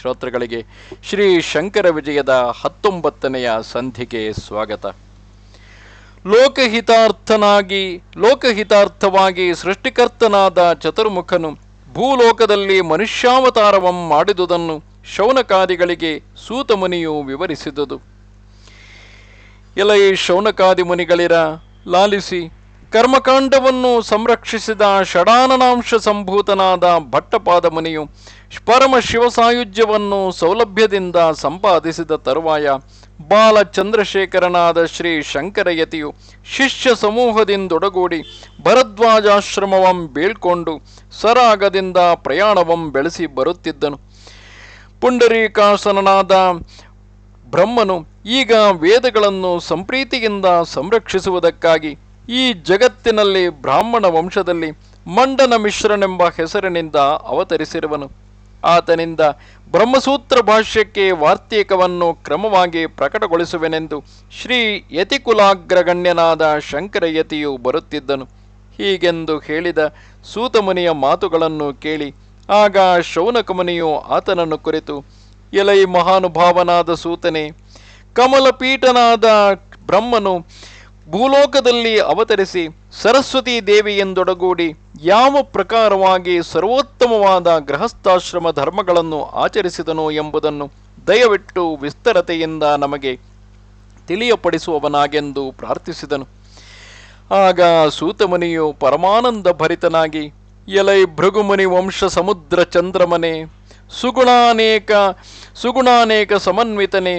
ಶ್ರೋತೃಗಳಿಗೆ ಶ್ರೀ ಶಂಕರ ವಿಜಯದ ಹತ್ತೊಂಬತ್ತನೆಯ ಸಂಧಿಗೆ ಸ್ವಾಗತ. ಲೋಕಹಿತಾರ್ಥನಾಗಿ, ಲೋಕಹಿತಾರ್ಥವಾಗಿ ಸೃಷ್ಟಿಕರ್ತನಾದ ಚತುರ್ಮುಖನು ಭೂಲೋಕದಲ್ಲಿ ಮನುಷ್ಯಾವತಾರವಂ ಮಾಡಿದುದನ್ನು ಶೌನಕಾದಿಗಳಿಗೆ ಸೂತಮುನಿಯು ವಿವರಿಸಿದುದು. ಎಲೈ ಶೌನಕಾದಿ ಮುನಿಗಳಿರ ಲಾಲಿಸಿ, ಕರ್ಮಕಾಂಡವನ್ನು ಸಂರಕ್ಷಿಸಿದ ಷಡಾನನಾಂಶ ಸಂಭೂತನಾದ ಭಟ್ಟಪಾದ ಮುನಿಯು ಪರಮ ಶಿವಸಾಯುಜ್ಯವನ್ನು ಸೌಲಭ್ಯದಿಂದ ಸಂಪಾದಿಸಿದ ತರುವಾಯ ಬಾಲ ಚಂದ್ರಶೇಖರನಾದ ಶ್ರೀ ಶಂಕರಯತಿಯು ಶಿಷ್ಯ ಸಮೂಹದಿಂದೊಡಗೂಡಿ ಭರದ್ವಾಜಾಶ್ರಮವಂ ಬೀಳ್ಕೊಂಡು ಸರಾಗದಿಂದ ಪ್ರಯಾಣವಂ ಬೆಳೆಸಿ ಬರುತ್ತಿದ್ದನು. ಪುಂಡರೀಕಾಸನನಾದ ಬ್ರಹ್ಮನು ಈಗ ವೇದಗಳನ್ನು ಸಂಪ್ರೀತಿಯಿಂದ ಸಂರಕ್ಷಿಸುವುದಕ್ಕಾಗಿ ಈ ಜಗತ್ತಿನಲ್ಲಿ ಬ್ರಾಹ್ಮಣ ವಂಶದಲ್ಲಿ ಮಂಡನ ಮಿಶ್ರನೆಂಬ ಹೆಸರಿನಿಂದ ಅವತರಿಸಿರುವನು. ಆತನಿಂದ ಬ್ರಹ್ಮಸೂತ್ರ ಭಾಷ್ಯಕ್ಕೆ ವಾರ್ತಿಕವನ್ನು ಕ್ರಮವಾಗಿ ಪ್ರಕಟಗೊಳಿಸುವೆನೆಂದು ಶ್ರೀ ಯತಿಕುಲಾಗ್ರಗಣ್ಯನಾದ ಶಂಕರಯತಿಯು ಬರುತ್ತಿದ್ದನು. ಹೀಗೆಂದು ಹೇಳಿದ ಸೂತಮುನಿಯ ಮಾತುಗಳನ್ನು ಕೇಳಿ ಆಗ ಶೌನಕಮುನಿಯು ಆತನನ್ನು ಕುರಿತು, ಎಲೈ ಮಹಾನುಭಾವನಾದ ಸೂತನೆ, ಕಮಲಪೀಠನಾದ ಬ್ರಹ್ಮನು ಭೂಲೋಕದಲ್ಲಿ ಅವತರಿಸಿ ಸರಸ್ವತೀ ದೇವಿಯೆಂದೊಡಗೂಡಿ ಯಾವ ಪ್ರಕಾರವಾಗಿ ಸರ್ವೋತ್ತಮವಾದ ಗೃಹಸ್ಥಾಶ್ರಮ ಧರ್ಮಗಳನ್ನು ಆಚರಿಸಿದನು ಎಂಬುದನ್ನು ದಯವಿಟ್ಟು ವಿಸ್ತರತೆಯಿಂದ ನಮಗೆ ತಿಳಿಯಪಡಿಸುವವನಾಗೆಂದು ಪ್ರಾರ್ಥಿಸಿದನು. ಆಗ ಸೂತಮುನಿಯು ಪರಮಾನಂದ ಭರಿತನಾಗಿ, ಎಲೈ ಭೃಗುಮುನಿ ವಂಶ ಸಮುದ್ರ ಚಂದ್ರಮನೆ, ಸುಗುಣಾನೇಕ ಸುಗುಣಾನೇಕ ಸಮನ್ವಿತನೆ,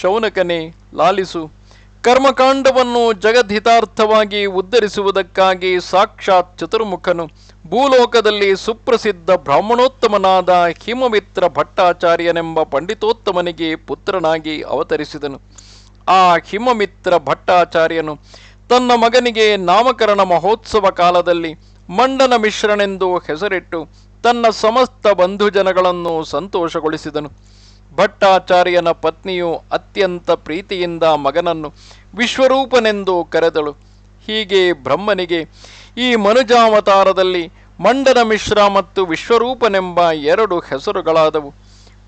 ಶೌನಕನೆ, ಲಾಲಿಸು ಕರ್ಮಕಾಂಡವನ್ನು ಜಗದ್ಹಿತಾರ್ಥವಾಗಿ ಉದ್ಧರಿಸುವುದಕ್ಕಾಗಿ ಸಾಕ್ಷಾತ್ ಚತುರ್ಮುಖನು. ಭೂಲೋಕದಲ್ಲಿ ಸುಪ್ರಸಿದ್ಧ ಬ್ರಾಹ್ಮಣೋತ್ತಮನಾದ ಹಿಮಮಿತ್ರ ಭಟ್ಟಾಚಾರ್ಯನೆಂಬ ಪಂಡಿತೋತ್ತಮನಿಗೆ ಪುತ್ರನಾಗಿ ಅವತರಿಸಿದನು. ಆ ಹಿಮಮಿತ್ರ ಭಟ್ಟಾಚಾರ್ಯನು ತನ್ನ ಮಗನಿಗೆ ನಾಮಕರಣ ಮಹೋತ್ಸವ ಕಾಲದಲ್ಲಿ ಮಂಡನ ಮಿಶ್ರನೆಂದು ಹೆಸರಿಟ್ಟು ತನ್ನ ಸಮಸ್ತ ಬಂಧುಜನಗಳನ್ನು ಸಂತೋಷಗೊಳಿಸಿದನು. ಭಟ್ಟಾಚಾರ್ಯನ ಪತ್ನಿಯು ಅತ್ಯಂತ ಪ್ರೀತಿಯಿಂದ ಮಗನನ್ನು ವಿಶ್ವರೂಪನೆಂದು ಕರೆದಳು. ಹೀಗೆ ಬ್ರಹ್ಮನಿಗೆ ಈ ಮನುಜಾವತಾರದಲ್ಲಿ ಮಂಡನ ಮಿಶ್ರ ಮತ್ತು ವಿಶ್ವರೂಪನೆಂಬ ಎರಡು ಹೆಸರುಗಳಾದವು.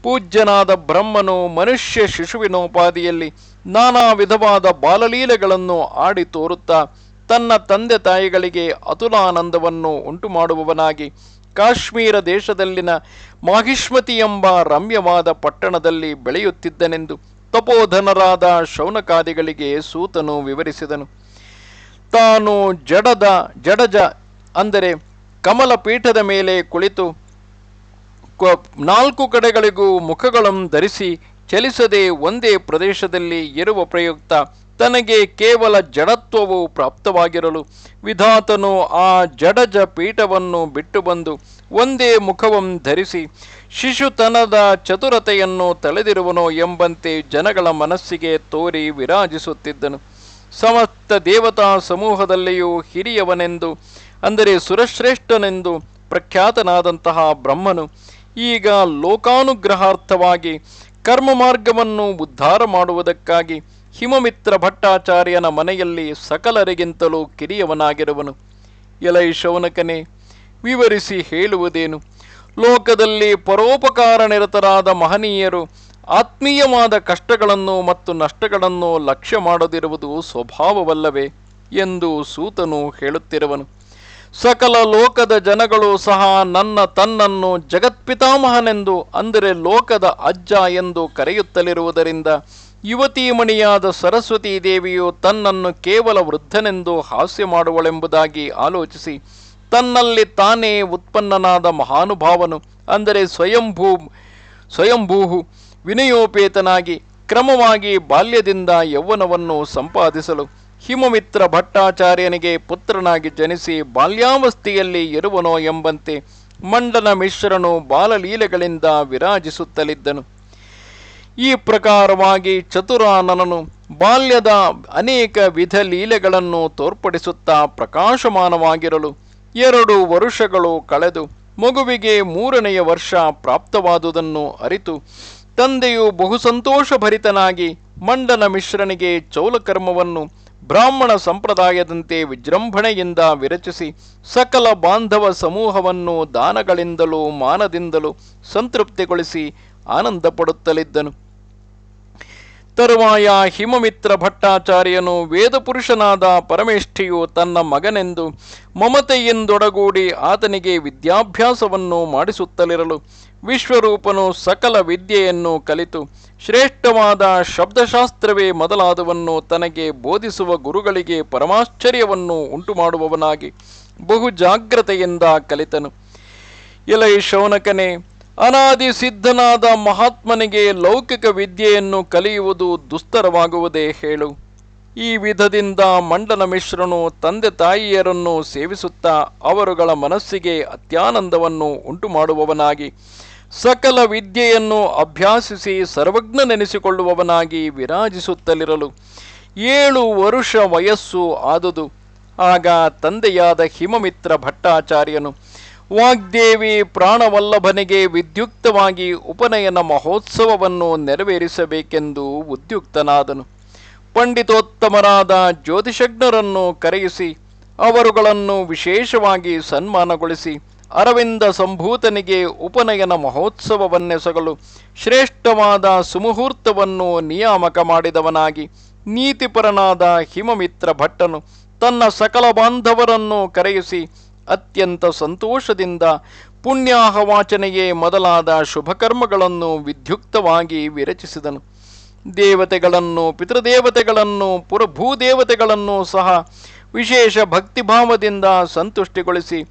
ಪೂಜ್ಯನಾದ ಬ್ರಹ್ಮನು ಮನುಷ್ಯ ಶಿಶುವಿನೋಪಾದಿಯಲ್ಲಿ ನಾನಾ ವಿಧವಾದ ಬಾಲಲೀಲೆಗಳನ್ನು ಆಡಿ ತೋರುತ್ತಾ ತನ್ನ ತಂದೆ ತಾಯಿಗಳಿಗೆ ಅತುಲಾನಂದವನ್ನು ಉಂಟುಮಾಡುವವನಾಗಿ ಕಾಶ್ಮೀರ ದೇಶದಲ್ಲಿನ ಮಾಹಿಷ್ಮತಿ ಎಂಬ ರಮ್ಯವಾದ ಪಟ್ಟಣದಲ್ಲಿ ಬೆಳೆಯುತ್ತಿದ್ದನೆಂದು ತಪೋಧನರಾದ ಶೌನಕಾದಿಗಳಿಗೆ ಸೂತನು ವಿವರಿಸಿದನು. ತಾನು ಜಡದ, ಜಡಜ ಅಂದರೆ ಕಮಲ ಪೀಠದ ಮೇಲೆ ಕುಳಿತು ನಾಲ್ಕು ಕಡೆಗಳಿಗೂ ಮುಖಗಳನ್ನು ಧರಿಸಿ ಚಲಿಸದೆ ಒಂದೇ ಪ್ರದೇಶದಲ್ಲಿ ಇರುವ ಪ್ರಯುಕ್ತ ತನಗೆ ಕೇವಲ ಜಡತ್ವವು ಪ್ರಾಪ್ತವಾಗಿರಲು ವಿಧಾತನು ಆ ಜಡಜ ಪೀಠವನ್ನು ಬಿಟ್ಟು ಬಂದು ಒಂದೇ ಮುಖವಂ ಧರಿಸಿ ಶಿಶುತನದ ಚತುರತೆಯನ್ನು ತಳೆದಿರುವನೋ ಎಂಬಂತೆ ಜನಗಳ ಮನಸ್ಸಿಗೆ ತೋರಿ ವಿರಾಜಿಸುತ್ತಿದ್ದನು. ಸಮಸ್ತ ದೇವತಾ ಸಮೂಹದಲ್ಲಿಯೂ ಹಿರಿಯವನೆಂದು, ಅಂದರೆ ಸುರಶ್ರೇಷ್ಠನೆಂದು ಪ್ರಖ್ಯಾತನಾದಂತಹ ಬ್ರಹ್ಮನು ಈಗ ಲೋಕಾನುಗ್ರಹಾರ್ಥವಾಗಿ ಕರ್ಮ ಮಾರ್ಗವನ್ನು ಉದ್ಧಾರ ಮಾಡುವುದಕ್ಕಾಗಿ ಹಿಮಮಿತ್ರ ಭಟ್ಟಾಚಾರ್ಯನ ಮನೆಯಲ್ಲಿ ಸಕಲರಿಗಿಂತಲೂ ಕಿರಿಯವನಾಗಿರುವನು. ಎಲೈ ಶೌನಕನೆ, ವಿವರಿಸಿ ಹೇಳುವುದೇನು? ಲೋಕದಲ್ಲಿ ಪರೋಪಕಾರ ನಿರತರಾದ ಮಹನೀಯರು ಆತ್ಮೀಯವಾದ ಕಷ್ಟಗಳನ್ನು ಮತ್ತು ನಷ್ಟಗಳನ್ನು ಲಕ್ಷ್ಯ ಮಾಡದಿರುವುದು ಸ್ವಭಾವವಲ್ಲವೇ ಎಂದು ಸೂತನು ಹೇಳುತ್ತಿರುವನು. ಸಕಲ ಲೋಕದ ಜನಗಳು ಸಹ ನನ್ನ ತನ್ನನ್ನು ಜಗತ್ಪಿತಾಮಹನೆಂದು, ಅಂದರೆ ಲೋಕದ ಅಜ್ಜ ಎಂದು ಕರೆಯುತ್ತಲಿರುವುದರಿಂದ ಯುವತೀಮಣಿಯಾದ ಸರಸ್ವತೀ ದೇವಿಯು ತನ್ನನ್ನು ಕೇವಲ ವೃದ್ಧನೆಂದು ಹಾಸ್ಯ ಮಾಡುವಳೆಂಬುದಾಗಿ ಆಲೋಚಿಸಿ, ತನ್ನಲ್ಲಿ ತಾನೇ ಉತ್ಪನ್ನನಾದ ಮಹಾನುಭಾವನು, ಅಂದರೆ ಸ್ವಯಂಭೂ, ಸ್ವಯಂಭೂಹು, ವಿನಯೋಪೇತನಾಗಿ, ಕ್ರಮವಾಗಿ ಬಾಲ್ಯದಿಂದ ಯೌವನವನ್ನು ಸಂಪಾದಿಸಲು, ಹಿಮಮಿತ್ರ ಭಟ್ಟಾಚಾರ್ಯನಿಗೆ ಪುತ್ರನಾಗಿ ಜನಿಸಿ ಬಾಲ್ಯಾವಸ್ಥೆಯಲ್ಲಿ ಇರುವನೋ ಎಂಬಂತೆ ಮಂಡನ ಮಿಶ್ರನು ಬಾಲಲೀಲೆಗಳಿಂದ ವಿರಾಜಿಸುತ್ತಲಿದ್ದನು. ಈ ಪ್ರಕಾರವಾಗಿ ಚತುರಾನನನು ಬಾಲ್ಯದ ಅನೇಕ ವಿಧ ಲೀಲೆಗಳನ್ನು ತೋರ್ಪಡಿಸುತ್ತಾ ಪ್ರಕಾಶಮಾನವಾಗಿರಲು ಎರಡು ವರುಷಗಳು ಕಳೆದು ಮಗುವಿಗೆ ಮೂರನೆಯ ವರ್ಷ ಪ್ರಾಪ್ತವಾದುದನ್ನು ಅರಿತು ತಂದೆಯು ಬಹು ಸಂತೋಷಭರಿತನಾಗಿ ಮಂಡನ ಮಿಶ್ರನಿಗೆ ಚೌಲಕರ್ಮವನ್ನು ಬ್ರಾಹ್ಮಣ ಸಂಪ್ರದಾಯದಂತೆ ವಿಜೃಂಭಣೆಯಿಂದ ವಿರಚಿಸಿ ಸಕಲ ಬಾಂಧವ ಸಮೂಹವನ್ನು ದಾನಗಳಿಂದಲೂ ಮಾನದಿಂದಲೂ ಸಂತೃಪ್ತಿಗೊಳಿಸಿ ಆನಂದ ಪಡುತ್ತಲಿದ್ದನು ತರುವಾಯ ಹಿಮಮಿತ್ರ ಭಟ್ಟಾಚಾರ್ಯನು ವೇದಪುರುಷನಾದ ಪರಮೇಷ್ಠಿಯು ತನ್ನ ಮಗನೆಂದು ಮಮತೆಯಿಂದೊಡಗೂಡಿ ಆತನಿಗೆ ವಿದ್ಯಾಭ್ಯಾಸವನ್ನು ಮಾಡಿಸುತ್ತಲಿರಲು ವಿಶ್ವರೂಪನು ಸಕಲ ವಿದ್ಯೆಯನ್ನು ಕಲಿತು ಶ್ರೇಷ್ಠವಾದ ಶಬ್ದಶಾಸ್ತ್ರವೇ ಮೊದಲಾದವನ್ನು ತನಗೆ ಬೋಧಿಸುವ ಗುರುಗಳಿಗೆ ಪರಮಾಶ್ಚರ್ಯವನ್ನು ಉಂಟುಮಾಡುವವನಾಗಿ ಬಹು ಜಾಗ್ರತೆಯಿಂದ ಕಲಿತನು. ಎಲೈ ಶೌನಕನೇ ಅನಾದಿ ಸಿದ್ಧನಾದ ಮಹಾತ್ಮನಿಗೆ ಲೌಕಿಕ ವಿದ್ಯೆಯನ್ನು ಕಲಿಯುವುದು ದುಸ್ತರವಾಗುವುದೇ ಹೇಳು. ಈ ವಿಧದಿಂದ ಮಂಡನ ಮಿಶ್ರನು ತಂದೆ ತಾಯಿಯರನ್ನು ಸೇವಿಸುತ್ತಾ ಅವರುಗಳ ಮನಸ್ಸಿಗೆ ಅತ್ಯಾನಂದವನ್ನು ಉಂಟುಮಾಡುವವನಾಗಿ, ಸಕಲ ವಿದ್ಯೆಯನ್ನು ಅಭ್ಯಾಸಿಸಿ ಸರ್ವಜ್ಞನೆನಿಸಿಕೊಳ್ಳುವವನಾಗಿ ವಿರಾಜಿಸುತ್ತಲಿರಲು. ಏಳು ವರುಷ ವಯಸ್ಸು ಆದುದು. ಆಗ ತಂದೆಯಾದ ಹಿಮಮಿತ್ರ ಭಟ್ಟಾಚಾರ್ಯನು ವಾಗ್ದೇವಿ ಪ್ರಾಣವಲ್ಲಭನಿಗೆ ವಿದ್ಯುಕ್ತವಾಗಿ ಉಪನಯನ ಮಹೋತ್ಸವವನ್ನು ನೆರವೇರಿಸಬೇಕೆಂದು ಉದ್ಯುಕ್ತನಾದನು. ಪಂಡಿತೋತ್ತಮರಾದ ಜ್ಯೋತಿಷಜ್ಞರನ್ನು ಕರೆಯಿಸಿ, ಅವರುಗಳನ್ನು ವಿಶೇಷವಾಗಿ ಸನ್ಮಾನಗೊಳಿಸಿ, ಅರವಿಂದ ಸಂಭೂತನಿಗೆ ಉಪನಯನ ಮಹೋತ್ಸವವನ್ನೆಸಗಲು ಶ್ರೇಷ್ಠವಾದ ಸುಮುಹೂರ್ತವನ್ನು ನಿಯಾಮಕ ಮಾಡಿದವನಾಗಿ, ನೀತಿಪರನಾದ ಹಿಮಮಿತ್ರ ಭಟ್ಟನು ತನ್ನ ಸಕಲ ಬಾಂಧವರನ್ನು ಕರೆಯಿಸಿ ಅತ್ಯಂತ ಸಂತೋಷದಿಂದ ಪುಣ್ಯಾಹವಾಚನೆಯೇ ಮೊದಲಾದ ಶುಭಕರ್ಮಗಳನ್ನು ವಿಧ್ಯುಕ್ತವಾಗಿ ವಿರಚಿಸಿದನು. ದೇವತೆಗಳನ್ನು, ಪಿತೃದೇವತೆಗಳನ್ನು, ಪುರಭೂದೇವತೆಗಳನ್ನು ಸಹ ವಿಶೇಷ ಭಕ್ತಿಭಾವದಿಂದ ಸಂತುಷ್ಟಿಗೊಳಿಸಿ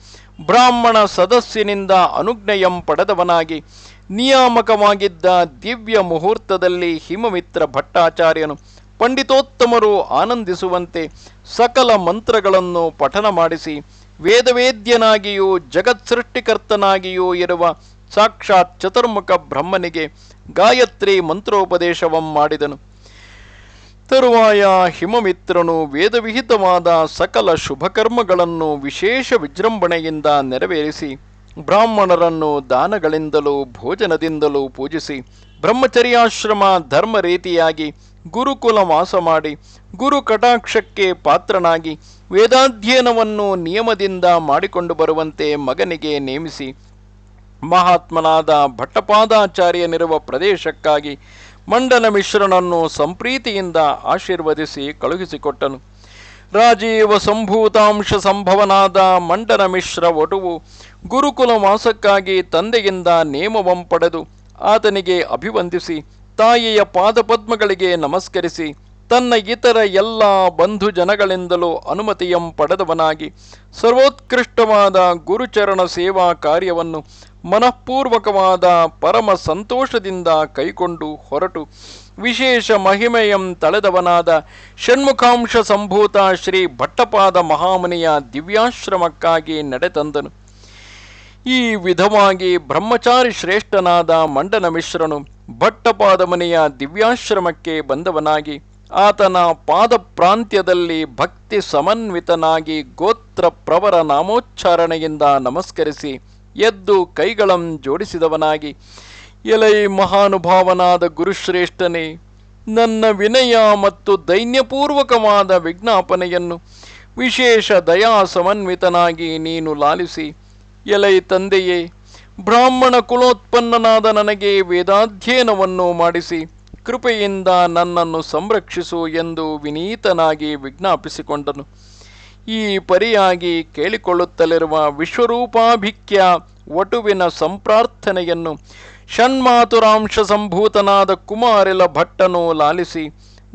ಬ್ರಾಹ್ಮಣ ಸದಸ್ಯನಿಂದ ಅನುಜ್ಞೆಯಂ ಪಡೆದವನಾಗಿ ನಿಯಾಮಕವಾಗಿದ್ದ ದಿವ್ಯ ಮುಹೂರ್ತದಲ್ಲಿ ಹಿಮಮಿತ್ರ ಭಟ್ಟಾಚಾರ್ಯನು ಪಂಡಿತೋತ್ತಮರು ಆನಂದಿಸುವಂತೆ ಸಕಲ ಮಂತ್ರಗಳನ್ನು ಪಠನ ಮಾಡಿಸಿ ವೇದವೇದ್ಯನಾಗಿಯೂ ಜಗತ್ ಸೃಷ್ಟಿಕರ್ತನಾಗಿಯೂ ಇರುವ ಸಾಕ್ಷಾತ್ ಚತುರ್ಮುಖ ಬ್ರಹ್ಮನಿಗೆ ಗಾಯತ್ರಿ ಮಂತ್ರೋಪದೇಶವಂ ಮಾಡಿದನು. ತರುವಾಯ ಹಿಮಮಿತ್ರನು ವೇದವಿಹಿತವಾದ ಸಕಲ ಶುಭಕರ್ಮಗಳನ್ನು ವಿಶೇಷ ವಿಜೃಂಭಣೆಯಿಂದ ನೆರವೇರಿಸಿ, ಬ್ರಾಹ್ಮಣರನ್ನು ದಾನಗಳಿಂದಲೂ ಭೋಜನದಿಂದಲೂ ಪೂಜಿಸಿ, ಬ್ರಹ್ಮಚರ್ಯಾಶ್ರಮ ಧರ್ಮ ರೀತಿಯಾಗಿ ಗುರುಕುಲ ವಾಸ ಮಾಡಿ ಗುರು ಕಟಾಕ್ಷಕ್ಕೆ ಪಾತ್ರನಾಗಿ ವೇದಾಧ್ಯಯನವನ್ನು ನಿಯಮದಿಂದ ಮಾಡಿಕೊಂಡು ಬರುವಂತೆ ಮಗನಿಗೆ ನೇಮಿಸಿ ಮಹಾತ್ಮನಾದ ಭಟ್ಟಪಾದಾಚಾರ್ಯನಿರುವ ಪ್ರದೇಶಕ್ಕಾಗಿ ಮಂಡನ ಮಿಶ್ರನನ್ನು ಸಂಪ್ರೀತಿಯಿಂದ ಆಶೀರ್ವದಿಸಿ ಕಳುಹಿಸಿಕೊಟ್ಟನು. ರಾಜೀವ ಸಂಭೂತಾಂಶ ಸಂಭವನಾದ ಮಂಡನ ಮಿಶ್ರ ಒಟುವು ಗುರುಕುಲ ವಾಸಕ್ಕಾಗಿ ತಂದೆಯಿಂದ ನೇಮವಂ ಪಡೆದು ಆತನಿಗೆ ಅಭಿವಂದಿಸಿ ತಾಯಿಯ ಪಾದಪದ್ಮಗಳಿಗೆ ನಮಸ್ಕರಿಸಿ ತನ್ನ ಇತರ ಎಲ್ಲ ಬಂಧು ಜನಗಳಿಂದಲೂ ಅನುಮತಿಯಂ ಪಡೆದವನಾಗಿ ಸರ್ವೋತ್ಕೃಷ್ಟವಾದ ಗುರುಚರಣ ಸೇವಾ ಕಾರ್ಯವನ್ನು ಮನಃಪೂರ್ವಕವಾದ ಪರಮ ಸಂತೋಷದಿಂದ ಕೈಕೊಂಡು ಹೊರಟು ವಿಶೇಷ ಮಹಿಮೆಯಂ ತಳೆದವನಾದ ಷಣ್ಮುಖಾಂಶ ಸಂಭೂತ ಶ್ರೀ ಭಟ್ಟಪಾದ ಮಹಾಮುನಿಯ ದಿವ್ಯಾಶ್ರಮಕ್ಕಾಗಿ ನಡೆತಂದನು. ಈ ವಿಧವಾಗಿ ಬ್ರಹ್ಮಚಾರಿ ಶ್ರೇಷ್ಠನಾದ ಮಂಡನ ಮಿಶ್ರನು ಭಟ್ಟಪಾದ ಮುನಿಯ ದಿವ್ಯಾಶ್ರಮಕ್ಕೆ ಬಂದವನಾಗಿ, ಆತನ ಪಾದ ಪ್ರಾಂತ್ಯದಲ್ಲಿ ಭಕ್ತಿ ಸಮನ್ವಿತನಾಗಿ ಗೋತ್ರ ಪ್ರವರ ನಾಮೋಚ್ಚಾರಣೆಯಿಂದ ನಮಸ್ಕರಿಸಿ ಎದ್ದು ಕೈಗಳಂ ಜೋಡಿಸಿದವನಾಗಿ, ಎಲೈ ಮಹಾನುಭಾವನಾದ ಗುರುಶ್ರೇಷ್ಠನೇ, ನನ್ನ ವಿನಯ ಮತ್ತು ದೈನ್ಯಪೂರ್ವಕವಾದ ವಿಜ್ಞಾಪನೆಯನ್ನು ವಿಶೇಷ ದಯಾ ಸಮನ್ವಿತನಾಗಿ ನೀನು ಲಾಲಿಸಿ, ಎಲೈ ತಂದೆಯೇ ಬ್ರಾಹ್ಮಣ ಕುಲೋತ್ಪನ್ನನಾದ ನನಗೆ ವೇದಾಧ್ಯಯನವನ್ನು ಮಾಡಿಸಿ, ಕೃಪೆಯಿಂದ ನನ್ನನ್ನು ಸಂರಕ್ಷಿಸು ಎಂದು ವಿನೀತನಾಗಿ ವಿಜ್ಞಾಪಿಸಿಕೊಂಡನು. ಈ ಪರಿಯಾಗಿ ಕೇಳಿಕೊಳ್ಳುತ್ತಲಿರುವ ವಿಶ್ವರೂಪಾಭಿಕ್ಯ ವಟುವಿನ ಸಂಪ್ರಾರ್ಥನೆಯನ್ನು ಷಣ್ಮಾತುರಾಂಶ ಸಂಭೂತನಾದ ಕುಮಾರಿಲ ಭಟ್ಟನು ಲಾಲಿಸಿ,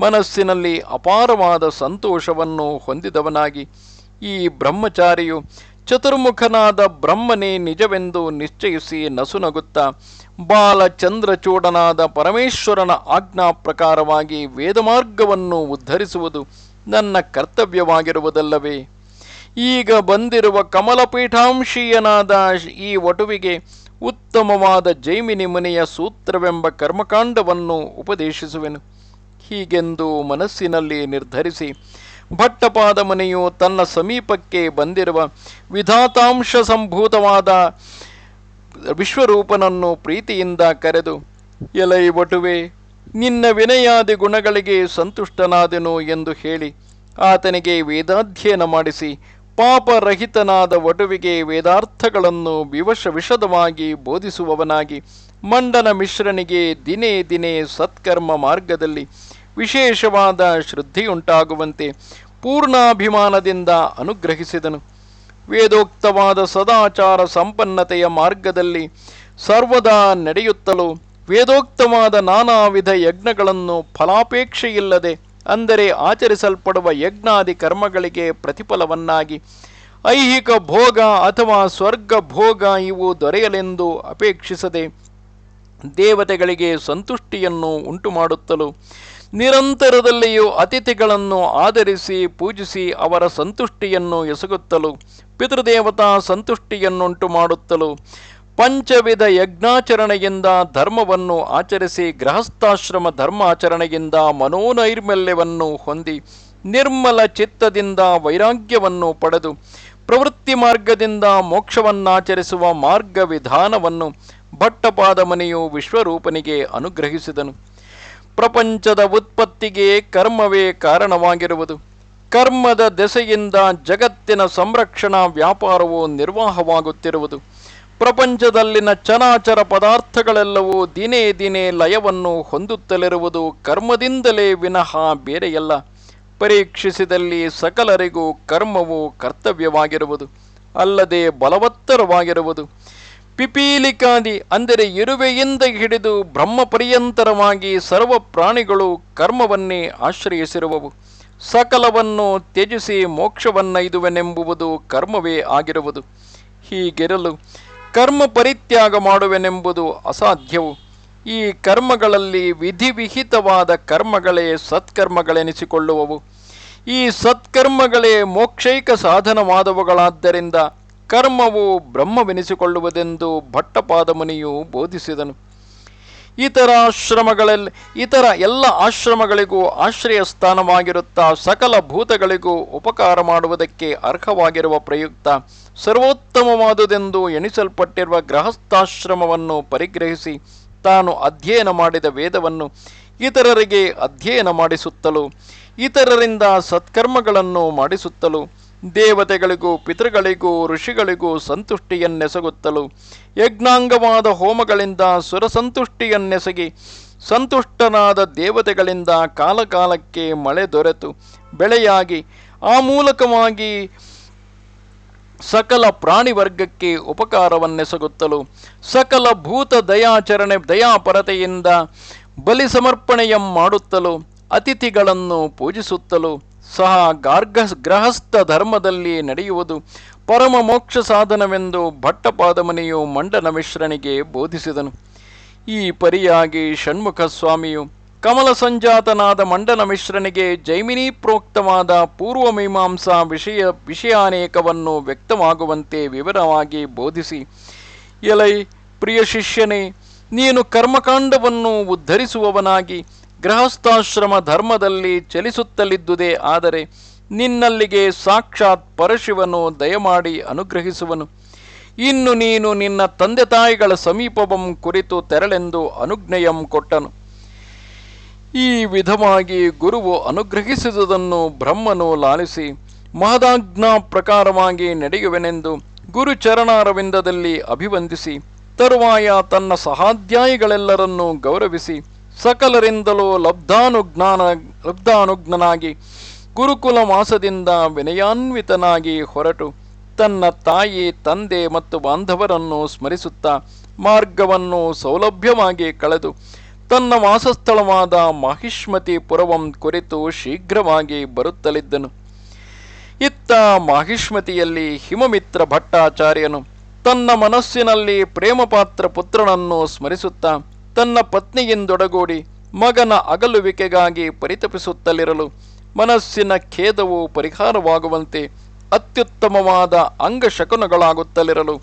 ಮನಸ್ಸಿನಲ್ಲಿ ಅಪಾರವಾದ ಸಂತೋಷವನ್ನು ಹೊಂದಿದವನಾಗಿ, ಈ ಬ್ರಹ್ಮಚಾರಿಯು ಚತುರ್ಮುಖನಾದ ಬ್ರಹ್ಮನೇ ನಿಜವೆಂದು ನಿಶ್ಚಯಿಸಿ ನಸುನಗುತ್ತಾ, ಬಾಲಚಂದ್ರಚೂಡನಾದ ಪರಮೇಶ್ವರನ ಆಜ್ಞಾ ಪ್ರಕಾರವಾಗಿ ವೇದಮಾರ್ಗವನ್ನು ಉದ್ಧರಿಸುವುದು ನನ್ನ ಕರ್ತವ್ಯವಾಗಿರುವುದಲ್ಲವೇ. ಈಗ ಬಂದಿರುವ ಕಮಲಪೀಠಾಂಶೀಯನಾದ ಈ ವಟುವಿಗೆ ಉತ್ತಮವಾದ ಜೈಮಿನಿ ಮುನಿಯ ಸೂತ್ರವೆಂಬ ಕರ್ಮಕಾಂಡವನ್ನು ಉಪದೇಶಿಸುವೆನು. ಹೀಗೆಂದು ಮನಸ್ಸಿನಲ್ಲಿ ನಿರ್ಧರಿಸಿ ಭಟ್ಟಪಾದ ಮನೆಯು ತನ್ನ ಸಮೀಪಕ್ಕೆ ಬಂದಿರುವ ವಿಧಾತಾಂಶ ಸಂಭೂತವಾದ ವಿಶ್ವರೂಪನನ್ನು ಪ್ರೀತಿಯಿಂದ ಕರೆದು, ಎಲೈ ಬಟುವೆ ನಿನ್ನ ವಿನಯಾದಿ ಗುಣಗಳಿಗೆ ಸಂತುಷ್ಟನಾದೆನು ಎಂದು ಹೇಳಿ, ಆತನಿಗೆ ವೇದಾಧ್ಯಯನ ಮಾಡಿಸಿ, ಪಾಪರಹಿತನಾದ ವಟುವಿಗೆ ವೇದಾರ್ಥಗಳನ್ನು ವಿವಶ ವಿಷದವಾಗಿ ಬೋಧಿಸುವವನಾಗಿ, ಮಂಡನ ಮಿಶ್ರನಿಗೆ ದಿನೇ ದಿನೇ ಸತ್ಕರ್ಮ ಮಾರ್ಗದಲ್ಲಿ ವಿಶೇಷವಾದ ಶ್ರದ್ಧೆಯುಂಟಾಗುವಂತೆ ಪೂರ್ಣಾಭಿಮಾನದಿಂದ ಅನುಗ್ರಹಿಸಿದನು. ವೇದೋಕ್ತವಾದ ಸದಾಚಾರ ಸಂಪನ್ನತೆಯ ಮಾರ್ಗದಲ್ಲಿ ಸರ್ವದಾ ನಡೆಯುತ್ತಲೂ ವೇದೋಕ್ತವಾದ ನಾನಾ ವಿಧ ಯಜ್ಞಗಳನ್ನು ಫಲಾಪೇಕ್ಷೆಯಿಲ್ಲದೆ ಅಂದರೆ ಆಚರಿಸಲ್ಪಡುವ ಯಜ್ಞಾದಿ ಕರ್ಮಗಳಿಗೆ ಪ್ರತಿಫಲವನ್ನಾಗಿ ಐಹಿಕ ಭೋಗ ಅಥವಾ ಸ್ವರ್ಗ ಭೋಗ ಇವು ದೊರೆಯಲೆಂದು ಅಪೇಕ್ಷಿಸದೆ ದೇವತೆಗಳಿಗೆ ಸಂತುಷ್ಟಿಯನ್ನು ಉಂಟುಮಾಡುತ್ತಲೂ ನಿರಂತರದಲ್ಲಿಯೂ ಅತಿಥಿಗಳನ್ನು ಆಧರಿಸಿ ಪೂಜಿಸಿ ಅವರ ಸಂತುಷ್ಟಿಯನ್ನು ಎಸಗುತ್ತಲು, ಪಿತೃದೇವತಾ ಸಂತುಷ್ಟಿಯನ್ನುಂಟು ಮಾಡುತ್ತಲು, ಪಂಚವಿಧ ಯಜ್ಞಾಚರಣೆಯಿಂದ ಧರ್ಮವನ್ನು ಆಚರಿಸಿ ಗೃಹಸ್ಥಾಶ್ರಮ ಧರ್ಮಾಚರಣೆಯಿಂದ ಮನೋನೈರ್ಮಲ್ಯವನ್ನು ಹೊಂದಿ ನಿರ್ಮಲ ಚಿತ್ತದಿಂದ ವೈರಾಗ್ಯವನ್ನು ಪಡೆದು ಪ್ರವೃತ್ತಿ ಮಾರ್ಗದಿಂದ ಮೋಕ್ಷವನ್ನಾಚರಿಸುವ ಮಾರ್ಗ ವಿಧಾನವನ್ನು ಭಟ್ಟಪಾದ ಮನೆಯು ವಿಶ್ವರೂಪನಿಗೆ ಅನುಗ್ರಹಿಸಿದನು. ಪ್ರಪಂಚದ ಉತ್ಪತ್ತಿಗೆ ಕರ್ಮವೇ ಕಾರಣವಾಗಿರುವುದು. ಕರ್ಮದ ದೆಸೆಯಿಂದ ಜಗತ್ತಿನ ಸಂರಕ್ಷಣಾ ವ್ಯಾಪಾರವು ನಿರ್ವಾಹವಾಗುತ್ತಿರುವುದು. ಪ್ರಪಂಚದಲ್ಲಿನ ಚನಾಚರ ಪದಾರ್ಥಗಳೆಲ್ಲವೂ ದಿನೇ ದಿನೇ ಲಯವನ್ನು ಹೊಂದುತ್ತಲಿರುವುದು ಕರ್ಮದಿಂದಲೇ ವಿನಃ ಬೇರೆಯಲ್ಲ. ಪರೀಕ್ಷಿಸಿದಲ್ಲಿ ಸಕಲರಿಗೂ ಕರ್ಮವು ಕರ್ತವ್ಯವಾಗಿರುವುದು. ಅಲ್ಲದೆ ಬಲವತ್ತರವಾಗಿರುವುದು. ಪಿಪೀಲಿಕಾದಿ ಅಂದರೆ ಇರುವೆಯಿಂದ ಹಿಡಿದು ಬ್ರಹ್ಮ ಪರ್ಯಂತರವಾಗಿ ಸರ್ವ ಪ್ರಾಣಿಗಳು ಕರ್ಮವನ್ನೇ ಆಶ್ರಯಿಸಿರುವವು. ಸಕಲವನ್ನು ತ್ಯಜಿಸಿ ಮೋಕ್ಷವನ್ನೈದುವೆನೆಂಬುವುದು ಕರ್ಮವೇ ಆಗಿರುವುದು. ಹೀಗಿರಲು ಕರ್ಮ ಪರಿತ್ಯಾಗ ಮಾಡುವೆನೆಂಬುದು ಅಸಾಧ್ಯವು. ಈ ಕರ್ಮಗಳಲ್ಲಿ ವಿಧಿವಿಹಿತವಾದ ಕರ್ಮಗಳೇ ಸತ್ಕರ್ಮಗಳೆನಿಸಿಕೊಳ್ಳುವವು. ಈ ಸತ್ಕರ್ಮಗಳೇ ಮೋಕ್ಷೈಕ ಸಾಧನವಾದವುಗಳಾದ್ದರಿಂದ ಕರ್ಮವು ಬ್ರಹ್ಮವೆನಿಸಿಕೊಳ್ಳುವುದೆಂದು ಭಟ್ಟಪಾದ ಮುನಿಯು ಬೋಧಿಸಿದನು. ಇತರ ಆಶ್ರಮಗಳಲ್ಲಿ ಇತರ ಎಲ್ಲ ಆಶ್ರಮಗಳಿಗೂ ಆಶ್ರಯ ಸ್ಥಾನವಾಗಿರುತ್ತಾ ಸಕಲ ಭೂತಗಳಿಗೂ ಉಪಕಾರ ಮಾಡುವುದಕ್ಕೆ ಅರ್ಹವಾಗಿರುವ ಪ್ರಯುಕ್ತ ಸರ್ವೋತ್ತಮವಾದುದೆಂದು ಎಣಿಸಲ್ಪಟ್ಟಿರುವ ಗೃಹಸ್ಥಾಶ್ರಮವನ್ನು ಪರಿಗ್ರಹಿಸಿ ತಾನು ಅಧ್ಯಯನ ಮಾಡಿದ ವೇದವನ್ನು ಇತರರಿಗೆ ಅಧ್ಯಯನ ಮಾಡಿಸುತ್ತಲೂ, ಇತರರಿಂದ ಸತ್ಕರ್ಮಗಳನ್ನು ಮಾಡಿಸುತ್ತಲೂ ದೇವತೆಗಳಿಗೂ, ಪಿತೃಗಳಿಗೂ, ಋಷಿಗಳಿಗೂ ಸಂತುಷ್ಟಿಯನ್ನೆಸಗುತ್ತಲು, ಯಜ್ಞಾಂಗವಾದ ಹೋಮಗಳಿಂದ ಸುರಸಂತುಷ್ಟಿಯನ್ನೆಸಗಿ, ಸಂತುಷ್ಟನಾದ ದೇವತೆಗಳಿಂದ ಕಾಲಕಾಲಕ್ಕೆ ಮಳೆ ದೊರೆತು, ಬೆಳೆಯಾಗಿ ಆ ಮೂಲಕವಾಗಿ ಸಕಲ ಪ್ರಾಣಿ ವರ್ಗಕ್ಕೆ ಉಪಕಾರವನ್ನೆಸಗುತ್ತಲೂ, ಸಕಲ ಭೂತ ದಯಾಚರಣೆ ದಯಾಪರತೆಯಿಂದ ಬಲಿ ಸಮರ್ಪಣೆಯ ಮಾಡುತ್ತಲೂ, ಅತಿಥಿಗಳನ್ನು ಪೂಜಿಸುತ್ತಲೂ ಸಹ ಗಾರ್ಗ ಗೃಹಸ್ಥ ಧರ್ಮದಲ್ಲಿ ನಡೆಯುವುದು ಪರಮ ಮೋಕ್ಷ ಸಾಧನವೆಂದು ಭಟ್ಟಪಾದಮನೆಯು ಮಂಡನ ಮಿಶ್ರನಿಗೆ ಬೋಧಿಸಿದನು. ಈ ಪರಿಯಾಗಿ ಷಣ್ಮುಖ ಸ್ವಾಮಿಯು ಕಮಲ ಸಂಜಾತನಾದ ಮಂಡನ ಮಿಶ್ರನಿಗೆ ಜೈಮಿನಿ ಪ್ರೋಕ್ತವಾದ ಪೂರ್ವಮೀಮಾಂಸಾ ವಿಷಯ ವಿಷಯಾನೇಕವನ್ನು ವ್ಯಕ್ತವಾಗುವಂತೆ ವಿವರವಾಗಿ ಬೋಧಿಸಿ, ಎಲೈ, ಪ್ರಿಯ ಶಿಷ್ಯನೇ, ನೀನು ಕರ್ಮಕಾಂಡವನ್ನು ಉದ್ಧರಿಸುವವನಾಗಿ ಗೃಹಸ್ಥಾಶ್ರಮ ಧರ್ಮದಲ್ಲಿ ಚಲಿಸುತ್ತಲಿದ್ದುದೇ, ಆದರೆ ನಿನ್ನಲ್ಲಿಗೆ ಸಾಕ್ಷಾತ್ ಪರಶಿವನು ದಯಮಾಡಿ ಅನುಗ್ರಹಿಸುವನು. ಇನ್ನು ನೀನು ನಿನ್ನ ತಂದೆ ತಾಯಿಗಳ ಸಮೀಪವಂ ಕುರಿತು ತೆರಳೆಂದು ಅನುಜ್ಞೆಯಂ ಕೊಟ್ಟನು. ಈ ವಿಧವಾಗಿ ಗುರುವು ಅನುಗ್ರಹಿಸಿದುದನ್ನು ಬ್ರಹ್ಮನು ಲಾಲಿಸಿ, ಮಹದಾಜ್ಞಾ ಪ್ರಕಾರವಾಗಿ ನಡೆಯುವೆನೆಂದು ಗುರುಚರಣಾರವಿಂದದಲ್ಲಿ ಅಭಿವಂದಿಸಿ, ತರುವಾಯ ತನ್ನ ಸಹಾಧ್ಯಾಯಿಗಳೆಲ್ಲರನ್ನೂ ಗೌರವಿಸಿ ಸಕಲರಿಂದಲೂ ಲಬ್ಧಾನುಜ್ಞಾನ, ಲಬ್ಧಾನುಜ್ಞನಾಗಿ ಗುರುಕುಲ ಮಾಸದಿಂದ ವಿನಯಾನ್ವಿತನಾಗಿ ಹೊರಟು ತನ್ನ ತಾಯಿ, ತಂದೆ ಮತ್ತು ಬಾಂಧವರನ್ನು ಸ್ಮರಿಸುತ್ತಾ ಮಾರ್ಗವನ್ನು ಸೌಲಭ್ಯವಾಗಿ ಕಳೆದು ತನ್ನ ವಾಸಸ್ಥಳವಾದ ಮಾಹಿಷ್ಮತಿ ಪುರವಂ ಕುರಿತು ಶೀಘ್ರವಾಗಿ ಬರುತ್ತಲಿದ್ದನು. ಇತ್ತ ಮಾಹಿಷ್ಮತಿಯಲ್ಲಿ ಹಿಮಮಿತ್ರ ಭಟ್ಟಾಚಾರ್ಯನು ತನ್ನ ಮನಸ್ಸಿನಲ್ಲಿ ಪ್ರೇಮಪಾತ್ರ ಪುತ್ರನನ್ನು ಸ್ಮರಿಸುತ್ತಾ ತನ್ನ ಪತ್ನಿಯಿಂದೊಡಗೂಡಿ ಮಗನ ಅಗಲುವಿಕೆಗಾಗಿ ಪರಿತಪಿಸುತ್ತಲಿರಲು ಮನಸ್ಸಿನ ಖೇದವು ಪರಿಹಾರವಾಗುವಂತೆ ಅತ್ಯುತ್ತಮವಾದ ಅಂಗಶಕುನಗಳಾಗುತ್ತಲಿರಲು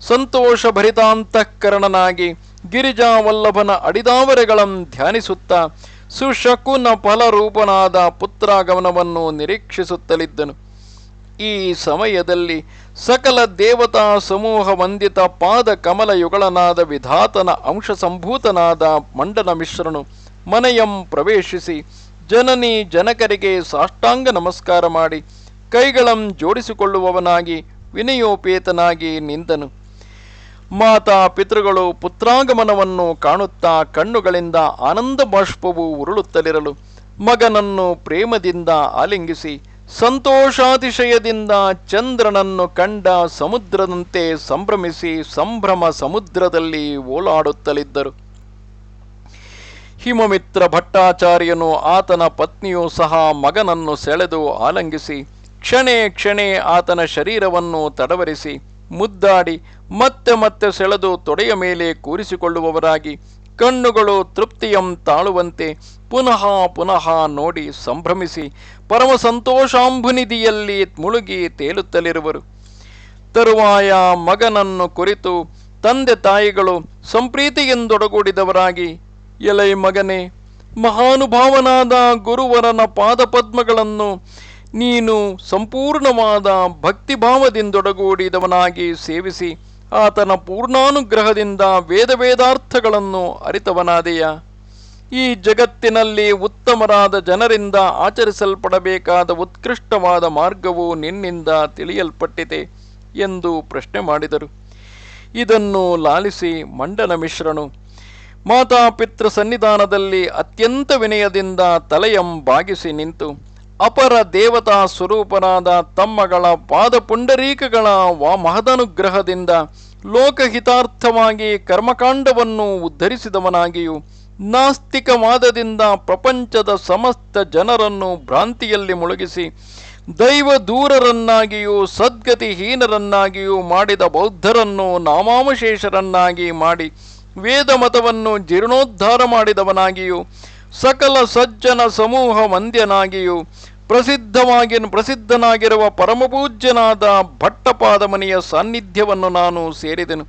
ಸಂತೋಷಭರಿತಾಂತಃಕರಣನಾಗಿ ಗಿರಿಜಾವಲ್ಲಭನ ಅಡಿದಾವರೆಗಳನ್ನು ಧ್ಯಾನಿಸುತ್ತಾ ಸುಶಕುನ ಫಲರೂಪನಾದ ಪುತ್ರಾಗಮನವನ್ನು ನಿರೀಕ್ಷಿಸುತ್ತಲಿದ್ದನು. ಈ ಸಮಯದಲ್ಲಿ ಸಕಲ ದೇವತಾ ಸಮೂಹ ವಂದಿತ ಪಾದ ಕಮಲಯುಗಳನಾದ ವಿಧಾತನ ಅಂಶ ಸಂಭೂತನಾದ ಮಂಡನ ಮಿಶ್ರನು ಮನೆಯಂ ಪ್ರವೇಶಿಸಿ ಜನನಿ ಜನಕರಿಗೆ ಸಾಷ್ಟಾಂಗ ನಮಸ್ಕಾರ ಮಾಡಿ ಕೈಗಳಂ ಜೋಡಿಸಿಕೊಳ್ಳುವವನಾಗಿ ವಿನಯೋಪೇತನಾಗಿ ನಿಂದನು. ಮಾತಾ ಪಿತೃಗಳು ಪುತ್ರಾಗಮನವನ್ನು ಕಾಣುತ್ತಾ ಕಣ್ಣುಗಳಿಂದ ಆನಂದ ಬಾಷ್ಪವು ಉರುಳುತ್ತಲಿರಲು ಮಗನನ್ನು ಪ್ರೇಮದಿಂದ ಆಲಿಂಗಿಸಿ ಸಂತೋಷಾತಿಶಯದಿಂದ ಚಂದ್ರನನ್ನು ಕಂಡ ಸಮುದ್ರದಂತೆ ಸಂಭ್ರಮಿಸಿ ಸಂಭ್ರಮ ಸಮುದ್ರದಲ್ಲಿ ಓಲಾಡುತ್ತಲಿದ್ದರು. ಹಿಮಮಿತ್ರ ಭಟ್ಟಾಚಾರ್ಯನು ಆತನ ಪತ್ನಿಯೂ ಸಹ ಮಗನನ್ನು ಸೆಳೆದು ಆಲಂಗಿಸಿ, ಕ್ಷಣೆ ಕ್ಷಣೆ ಆತನ ಶರೀರವನ್ನು ತಡವರಿಸಿ, ಮುದ್ದಾಡಿ ಮತ್ತೆ ಮತ್ತೆ ಸೆಳೆದು ತೊಡೆಯ ಮೇಲೆ ಕೂರಿಸಿಕೊಳ್ಳುವವರಾಗಿ ಕಣ್ಣುಗಳು ತೃಪ್ತಿಯಂ ತಾಳುವಂತೆ ಪುನಃ ಪುನಃ ನೋಡಿ ಸಂಭ್ರಮಿಸಿ ಪರಮ ಸಂತೋಷಾಂಬುನಿಧಿಯಲ್ಲಿ ಮುಳುಗಿ ತೇಲುತ್ತಲಿರುವರು. ತರುವಾಯ ಮಗನನ್ನು ಕುರಿತು ತಂದೆ ತಾಯಿಗಳು ಸಂಪ್ರೀತಿಯಿಂದೊಡಗೂಡಿದವರಾಗಿ, ಎಲೈ ಮಗನೇ, ಮಹಾನುಭಾವನಾದ ಗುರುವರನ ಪಾದಪದ್ಮಗಳನ್ನು ನೀನು ಸಂಪೂರ್ಣವಾದ ಭಕ್ತಿಭಾವದಿಂದೊಡಗೂಡಿದವನಾಗಿ ಸೇವಿಸಿ ಆತನ ಪೂರ್ಣಾನುಗ್ರಹದಿಂದ ವೇದ ವೇದಾರ್ಥಗಳನ್ನು ಅರಿತವನಾದೆಯ. ಈ ಜಗತ್ತಿನಲ್ಲಿ ಉತ್ತಮರಾದ ಜನರಿಂದ ಆಚರಿಸಲ್ಪಡಬೇಕಾದ ಉತ್ಕೃಷ್ಟವಾದ ಮಾರ್ಗವು ನಿನ್ನಿಂದ ತಿಳಿಯಲ್ಪಟ್ಟಿದೆ ಎಂದು ಪ್ರಶ್ನೆ ಮಾಡಿದರು. ಇದನ್ನು ಲಾಲಿಸಿ ಮಂಡನ ಮಿಶ್ರನು ಮಾತಾಪಿತೃ ಸನ್ನಿಧಾನದಲ್ಲಿ ಅತ್ಯಂತ ವಿನಯದಿಂದ ತಲೆಯಂ ಬಾಗಿಸಿ ನಿಂತು ಅಪರ ದೇವತಾ ಸ್ವರೂಪನಾದ ತಮ್ಮಗಳ ಪಾದಪುಂಡರೀಕಗಳ ವಾ ಮಹದನುಗ್ರಹದಿಂದ ಲೋಕಹಿತಾರ್ಥವಾಗಿ ಕರ್ಮಕಾಂಡವನ್ನು ಉದ್ಧರಿಸಿದವನಾಗಿಯೂ ನಾಸ್ತಿಕವಾದದಿಂದ ಪ್ರಪಂಚದ ಸಮಸ್ತ ಜನರನ್ನು ಭ್ರಾಂತಿಯಲ್ಲಿ ಮುಳುಗಿಸಿ ದೈವ ದೂರರನ್ನಾಗಿಯೂ ಸದ್ಗತಿಹೀನರನ್ನಾಗಿಯೂ ಮಾಡಿದ ಬೌದ್ಧರನ್ನು ನಾಮಾವಶೇಷರನ್ನಾಗಿ ಮಾಡಿ ವೇದ ಮತವನ್ನು ಜೀರ್ಣೋದ್ಧಾರ ಮಾಡಿದವನಾಗಿಯೂ ಸಕಲ ಸಜ್ಜನ ಸಮೂಹ ಮಂದ್ಯನಾಗಿಯೂ ಪ್ರಸಿದ್ಧವಾಗಿ ಪ್ರಸಿದ್ಧನಾಗಿರುವ ಪರಮಪೂಜ್ಯನಾದ ಭಟ್ಟಪಾದಮನಿಯ ಸಾನ್ನಿಧ್ಯವನ್ನು ನಾನು ಸೇರಿದೆನು.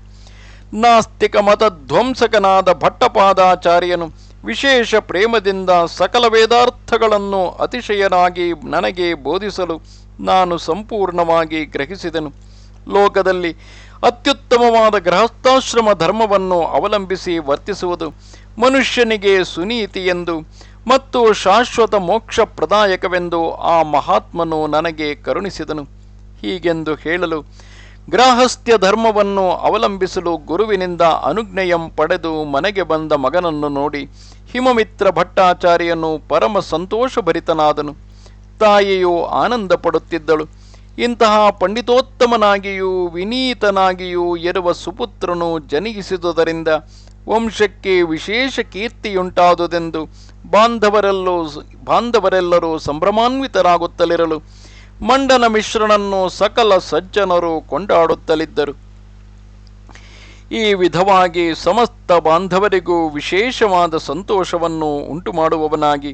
ನಾಸ್ತಿಕ ಮತ ಧ್ವಂಸಕನಾದ ಭಟ್ಟಪಾದಾಚಾರ್ಯನು ವಿಶೇಷ ಪ್ರೇಮದಿಂದ ಸಕಲ ವೇದಾರ್ಥಗಳನ್ನು ಅತಿಶಯನಾಗಿ ನನಗೆ ಬೋಧಿಸಲು ನಾನು ಸಂಪೂರ್ಣವಾಗಿ ಗ್ರಹಿಸಿದನು. ಲೋಕದಲ್ಲಿ ಅತ್ಯುತ್ತಮವಾದ ಗೃಹಸ್ಥಾಶ್ರಮ ಧರ್ಮವನ್ನು ಅವಲಂಬಿಸಿ ವರ್ತಿಸುವುದು ಮನುಷ್ಯನಿಗೆ ಸುನೀತಿ ಎಂದು ಮತ್ತು ಶಾಶ್ವತ ಮೋಕ್ಷ ಪ್ರದಾಯಕವೆಂದು ಆ ಮಹಾತ್ಮನು ನನಗೆ ಕರುಣಿಸಿದನು. ಹೀಗೆಂದು ಹೇಳಲು ಗ್ರಾಹಸ್ಥ್ಯ ಧರ್ಮವನ್ನು ಅವಲಂಬಿಸಲು ಗುರುವಿನಿಂದ ಅನುಜ್ಞೆಯಂ ಪಡೆದು ಮನೆಗೆ ಬಂದ ಮಗನನ್ನು ನೋಡಿ ಹಿಮಮಿತ್ರ ಭಟ್ಟಾಚಾರ್ಯನು ಪರಮ ಸಂತೋಷಭರಿತನಾದನು. ತಾಯಿಯು ಆನಂದ ಪಡುತ್ತಿದ್ದಳು ಇಂತಹ ಪಂಡಿತೋತ್ತಮನಾಗಿಯೂ ವಿನೀತನಾಗಿಯೂ ಇರುವ ಸುಪುತ್ರನು ಜನಗಿಸಿದುದರಿಂದ ವಂಶಕ್ಕೆ ವಿಶೇಷ ಕೀರ್ತಿಯುಂಟಾದುದೆಂದು ಬಾಂಧವರೆಲ್ಲೂ ಬಾಂಧವರೆಲ್ಲರೂ ಸಂಭ್ರಮಾನ್ವಿತರಾಗುತ್ತಲಿರಲು ಮಂಡನ ಮಿಶ್ರನನ್ನು ಸಕಲ ಸಜ್ಜನರು ಕೊಂಡಾಡುತ್ತಲಿದ್ದರು. ಈ ವಿಧವಾಗಿ ಸಮಸ್ತ ಬಾಂಧವರಿಗೂ ವಿಶೇಷವಾದ ಸಂತೋಷವನ್ನು ಉಂಟುಮಾಡುವವನಾಗಿ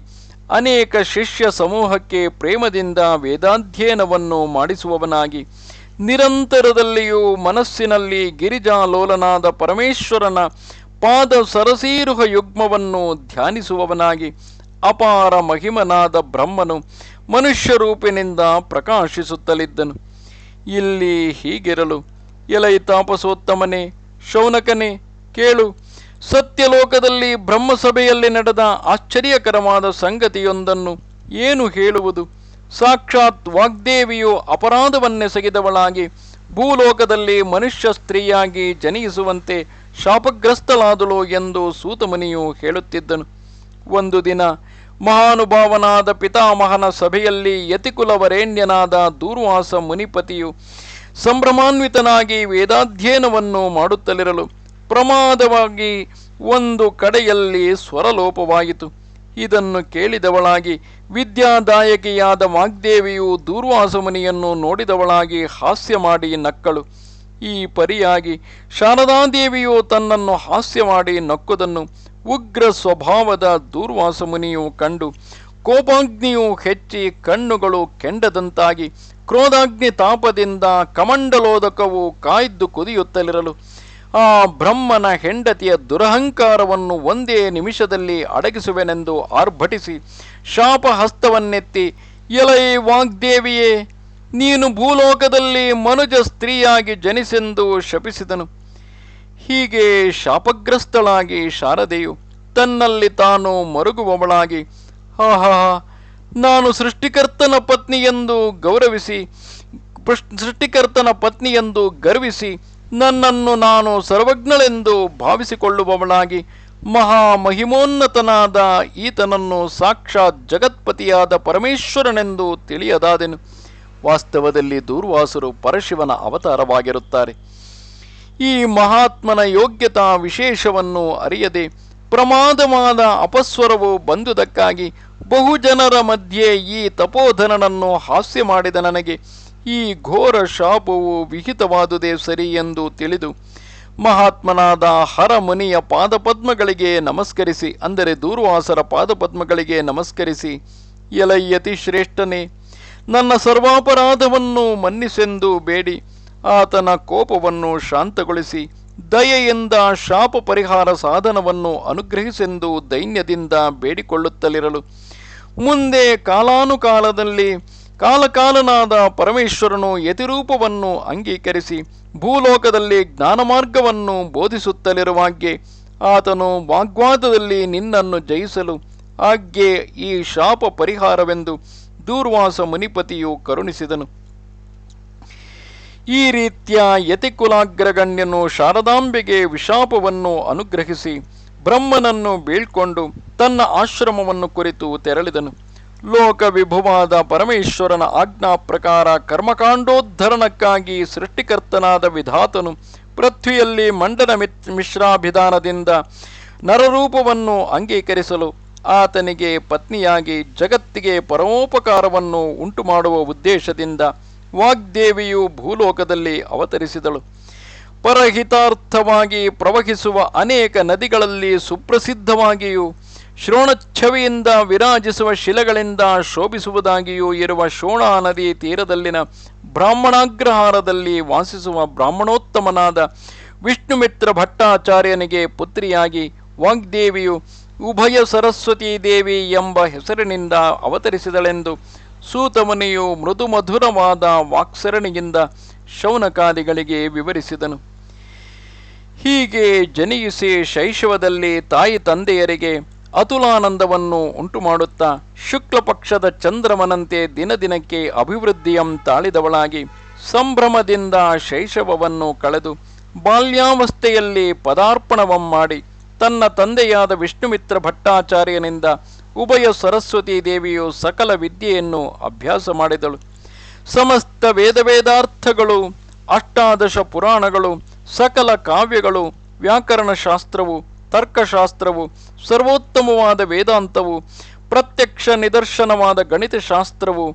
ಅನೇಕ ಶಿಷ್ಯ ಸಮೂಹಕ್ಕೆ ಪ್ರೇಮದಿಂದ ವೇದಾಧ್ಯಯನವನ್ನು ಮಾಡಿಸುವವನಾಗಿ, ನಿರಂತರದಲ್ಲಿಯೂ ಮನಸ್ಸಿನಲ್ಲಿ ಗಿರಿಜಾಲೋಲನಾದ ಪರಮೇಶ್ವರನ ಪಾದ ಸರಸೀರುಹ ಯುಗ್ಮವನ್ನು ಧ್ಯಾನಿಸುವವನಾಗಿ, ಅಪಾರ ಮಹಿಮನಾದ ಬ್ರಹ್ಮನು ಮನುಷ್ಯ ರೂಪಿನಿಂದ ಪ್ರಕಾಶಿಸುತ್ತಲಿದ್ದನು. ಇಲ್ಲಿ ಹೀಗಿರಲು, ಎಲೈ ತಾಪಸೋತ್ತಮನೇ, ಶೌನಕನೇ, ಕೇಳು ಸತ್ಯಲೋಕದಲ್ಲಿ ಬ್ರಹ್ಮಸಭೆಯಲ್ಲಿ ನಡೆದ ಆಶ್ಚರ್ಯಕರವಾದ ಸಂಗತಿಯೊಂದನ್ನು ಏನು ಹೇಳುವುದು? ಸಾಕ್ಷಾತ್ ವಾಗ್ದೇವಿಯು ಅಪರಾಧವನ್ನೆಸಗಿದವಳಾಗಿ ಭೂಲೋಕದಲ್ಲಿ ಮನುಷ್ಯ ಸ್ತ್ರೀಯಾಗಿ ಜನಿಸುವಂತೆ ಶಾಪಗ್ರಸ್ತಳಾದಳು ಎಂದು ಸೂತಮುನಿಯು ಹೇಳುತ್ತಿದ್ದನು. ಒಂದು ದಿನ ಮಹಾನುಭಾವನಾದ ಪಿತಾಮಹನ ಸಭೆಯಲ್ಲಿ ಯತಿಕುಲವರೇಣ್ಯನಾದ ದೂರ್ವಾಸ ಮುನಿಪತಿಯು ಸಂಭ್ರಮಾನ್ವಿತನಾಗಿ ವೇದಾಧ್ಯಯನವನ್ನು ಮಾಡುತ್ತಲಿರಲು ಪ್ರಮಾದವಾಗಿ ಒಂದು ಕಡೆಯಲ್ಲಿ ಸ್ವರಲೋಪವಾಯಿತು. ಇದನ್ನು ಕೇಳಿದವಳಾಗಿ ವಿದ್ಯಾದಾಯಕಿಯಾದ ವಾಗ್ದೇವಿಯು ದೂರ್ವಾಸಮನಿಯನ್ನು ನೋಡಿದವಳಾಗಿ ಹಾಸ್ಯ ಮಾಡಿ ನಕ್ಕಳು. ಈ ಪರಿಯಾಗಿ ಶಾರದಾದೇವಿಯು ತನ್ನನ್ನು ಹಾಸ್ಯ ಮಾಡಿ ನಕ್ಕುದನ್ನು ಉಗ್ರ ಸ್ವಭಾವದ ದೂರ್ವಾಸಮುನಿಯು ಕಂಡು, ಕೋಪಾಗ್ನಿಯು ಹೆಚ್ಚಿ ಕಣ್ಣುಗಳು ಕೆಂಡದಂತಾಗಿ, ಕ್ರೋಧಾಗ್ನಿ ತಾಪದಿಂದ ಕಮಂಡಲೋದಕವು ಕಾಯ್ದು ಕುದಿಯುತ್ತಲಿರಲು ಆ ಬ್ರಹ್ಮನ ಹೆಂಡತಿಯ ದುರಹಂಕಾರವನ್ನು ಒಂದೇ ನಿಮಿಷದಲ್ಲಿ ಅಡಗಿಸುವೆನೆಂದು ಆರ್ಭಟಿಸಿ ಶಾಪಹಸ್ತವನ್ನೆತ್ತಿ, ಎಲೈ ವಾಗ್ದೇವಿಯೇ, ನೀನು ಭೂಲೋಕದಲ್ಲಿ ಮನುಜ ಸ್ತ್ರೀಯಾಗಿ ಜನಿಸೆಂದು ಶಪಿಸಿದನು. ಹೀಗೆ ಶಾಪಗ್ರಸ್ತಳಾಗಿ ಶಾರದೆಯು ತನ್ನಲ್ಲಿ ತಾನು ಮರುಗುವವಳಾಗಿ, ಆಹಾ, ನಾನು ಸೃಷ್ಟಿಕರ್ತನ ಪತ್ನಿಯೆಂದು ಗೌರವಿಸಿ ಸೃಷ್ಟಿಕರ್ತನ ಪತ್ನಿಯೆಂದು ಗರ್ವಿಸಿ ನನ್ನನ್ನು ನಾನು ಸರ್ವಜ್ಞಳೆಂದು ಭಾವಿಸಿಕೊಳ್ಳುವವಳಾಗಿ ಮಹಾಮಹಿಮೋನ್ನತನಾದ ಈತನನ್ನು ಸಾಕ್ಷಾತ್ ಜಗತ್ಪತಿಯಾದ ಪರಮೇಶ್ವರನೆಂದು ತಿಳಿಯದಾದೆನು. ವಾಸ್ತವದಲ್ಲಿ ದೂರ್ವಾಸರು ಪರಶಿವನ ಅವತಾರವಾಗಿರುತ್ತಾರೆ. ಈ ಮಹಾತ್ಮನ ಯೋಗ್ಯತಾ ವಿಶೇಷವನ್ನು ಅರಿಯದೆ ಪ್ರಮಾದವಾದ ಅಪಸ್ವರವು ಬಂದುದಕ್ಕಾಗಿ ಬಹುಜನರ ಮಧ್ಯೆ ಈ ತಪೋಧನನನ್ನು ಹಾಸ್ಯ ಮಾಡಿದ ನನಗೆ ಈ ಘೋರ ಶಾಪವು ವಿಹಿತವಾದುದೇ ಸರಿ ಎಂದು ತಿಳಿದು ಮಹಾತ್ಮನಾದ ಹರಮುನಿಯ ಪಾದಪದ್ಮಗಳಿಗೆ ನಮಸ್ಕರಿಸಿ, ಅಂದರೆ ದೂರ್ವಾಸರ ಪಾದಪದ್ಮಗಳಿಗೆ ನಮಸ್ಕರಿಸಿ ಎಲಯ್ಯತಿ ಶ್ರೇಷ್ಠನೇ, ನನ್ನ ಸರ್ವಾಪರಾಧವನ್ನು ಮನ್ನಿಸೆಂದು ಬೇಡಿ, ಆತನ ಕೋಪವನ್ನು ಶಾಂತಗೊಳಿಸಿ, ದಯೆಯಿಂದ ಶಾಪ ಪರಿಹಾರ ಸಾಧನವನ್ನು ಅನುಗ್ರಹಿಸೆಂದು ದೈನ್ಯದಿಂದ ಬೇಡಿಕೊಳ್ಳುತ್ತಲಿರಲು. ಮುಂದೆ ಕಾಲಾನುಕಾಲದಲ್ಲಿ ಕಾಲಕಾಲನಾದ ಪರಮೇಶ್ವರನು ಯತಿರೂಪವನ್ನು ಅಂಗೀಕರಿಸಿ ಭೂಲೋಕದಲ್ಲಿ ಜ್ಞಾನಮಾರ್ಗವನ್ನು ಬೋಧಿಸುತ್ತಲಿರುವಾಗ್ಗೆ ಆತನು ವಾಗ್ವಾದದಲ್ಲಿ ನಿನ್ನನ್ನು ಜಯಿಸಲು ಆಗ್ಗೆ ಈ ಶಾಪ ಪರಿಹಾರವೆಂದು ದೂರ್ವಾಸ ಮುನಿಪತಿಯು ಕರುಣಿಸಿದನು. ಈ ರೀತಿಯ ಯತಿಕುಲಾಗ್ರಗಣ್ಯನು ಶಾರದಾಂಬೆಗೆ ವಿಶಾಪವನ್ನು ಅನುಗ್ರಹಿಸಿ ಬ್ರಹ್ಮನನ್ನು ಬೀಳ್ಕೊಂಡು ತನ್ನ ಆಶ್ರಮವನ್ನು ಕುರಿತು ತೆರಳಿದನು. ಲೋಕ ವಿಭುವಾದ ಪರಮೇಶ್ವರನ ಆಜ್ಞಾ ಪ್ರಕಾರ ಕರ್ಮಕಾಂಡೋದ್ಧರಣಕ್ಕಾಗಿ ಸೃಷ್ಟಿಕರ್ತನಾದ ವಿಧಾತನು ಪೃಥ್ವಿಯಲ್ಲಿ ಮಂಡನ ಮಿತ್ ಮಿಶ್ರಾಭಿಧಾನದಿಂದ ನರರೂಪವನ್ನು ಅಂಗೀಕರಿಸಲು ಆತನಿಗೆ ಪತ್ನಿಯಾಗಿ ಜಗತ್ತಿಗೆ ಪರೋಪಕಾರವನ್ನು ಉಂಟುಮಾಡುವ ಉದ್ದೇಶದಿಂದ ವಾಗ್ದೇವಿಯು ಭೂಲೋಕದಲ್ಲಿ ಅವತರಿಸಿದಳು. ಪರಹಿತಾರ್ಥವಾಗಿ ಪ್ರವಹಿಸುವ ಅನೇಕ ನದಿಗಳಲ್ಲಿ ಸುಪ್ರಸಿದ್ಧವಾಗಿಯೂ ಶ್ರೋಣಚ್ಛವಿಯಿಂದ ವಿರಾಜಿಸುವ ಶಿಲೆಗಳಿಂದ ಶೋಭಿಸುವುದಾಗಿಯೂ ಇರುವ ಶೋಣಾ ನದಿ ತೀರದಲ್ಲಿನ ಬ್ರಾಹ್ಮಣಾಗ್ರಹಾರದಲ್ಲಿ ವಾಸಿಸುವ ಬ್ರಾಹ್ಮಣೋತ್ತಮನಾದ ವಿಷ್ಣುಮಿತ್ರ ಭಟ್ಟಾಚಾರ್ಯನಿಗೆ ಪುತ್ರಿಯಾಗಿ ವಾಗ್ದೇವಿಯು ಉಭಯ ಸರಸ್ವತೀ ದೇವಿ ಎಂಬ ಹೆಸರಿನಿಂದ ಅವತರಿಸಿದಳೆಂದು ಸೂತಮುನಿಯು ಮೃದು ಮಧುರವಾದ ವಾಕ್ಸರಣಿಯಿಂದ ಶೌನಕಾದಿಗಳಿಗೆ ವಿವರಿಸಿದನು. ಹೀಗೆ ಜನಿಯಿಸಿ ಶೈಶವದಲ್ಲಿ ತಾಯಿ ತಂದೆಯರಿಗೆ ಅತುಲಾನಂದವನ್ನು ಉಂಟುಮಾಡುತ್ತಾ ಶುಕ್ಲ ಪಕ್ಷದ ಚಂದ್ರಮನಂತೆ ದಿನ ದಿನಕ್ಕೆ ಅಭಿವೃದ್ಧಿಯಂ ತಾಳಿದವಳಾಗಿ ಸಂಭ್ರಮದಿಂದ ಶೈಶವವನ್ನು ಕಳೆದು ಬಾಲ್ಯಾವಸ್ಥೆಯಲ್ಲಿ ಪದಾರ್ಪಣವಂ ಮಾಡಿ ತನ್ನ ತಂದೆಯಾದ ವಿಷ್ಣುಮಿತ್ರ ಭಟ್ಟಾಚಾರ್ಯನಿಂದ ಉಭಯ ಸರಸ್ವತೀ ದೇವಿಯು ಸಕಲ ವಿದ್ಯೆಯನ್ನು ಅಭ್ಯಾಸ ಮಾಡಿದಳು. ಸಮಸ್ತ ವೇದವೇದಾರ್ಥಗಳು, ಅಷ್ಟಾದಶ ಪುರಾಣಗಳು, ಸಕಲ ಕಾವ್ಯಗಳು, ವ್ಯಾಕರಣಶಾಸ್ತ್ರವು ತರ್ಕಶಾಸ್ತ್ರವು ಸರ್ವೋತ್ತಮವಾದ ವೇದಾಂತವು, ಪ್ರತ್ಯಕ್ಷ ನಿದರ್ಶನವಾದ ಗಣಿತಶಾಸ್ತ್ರವು,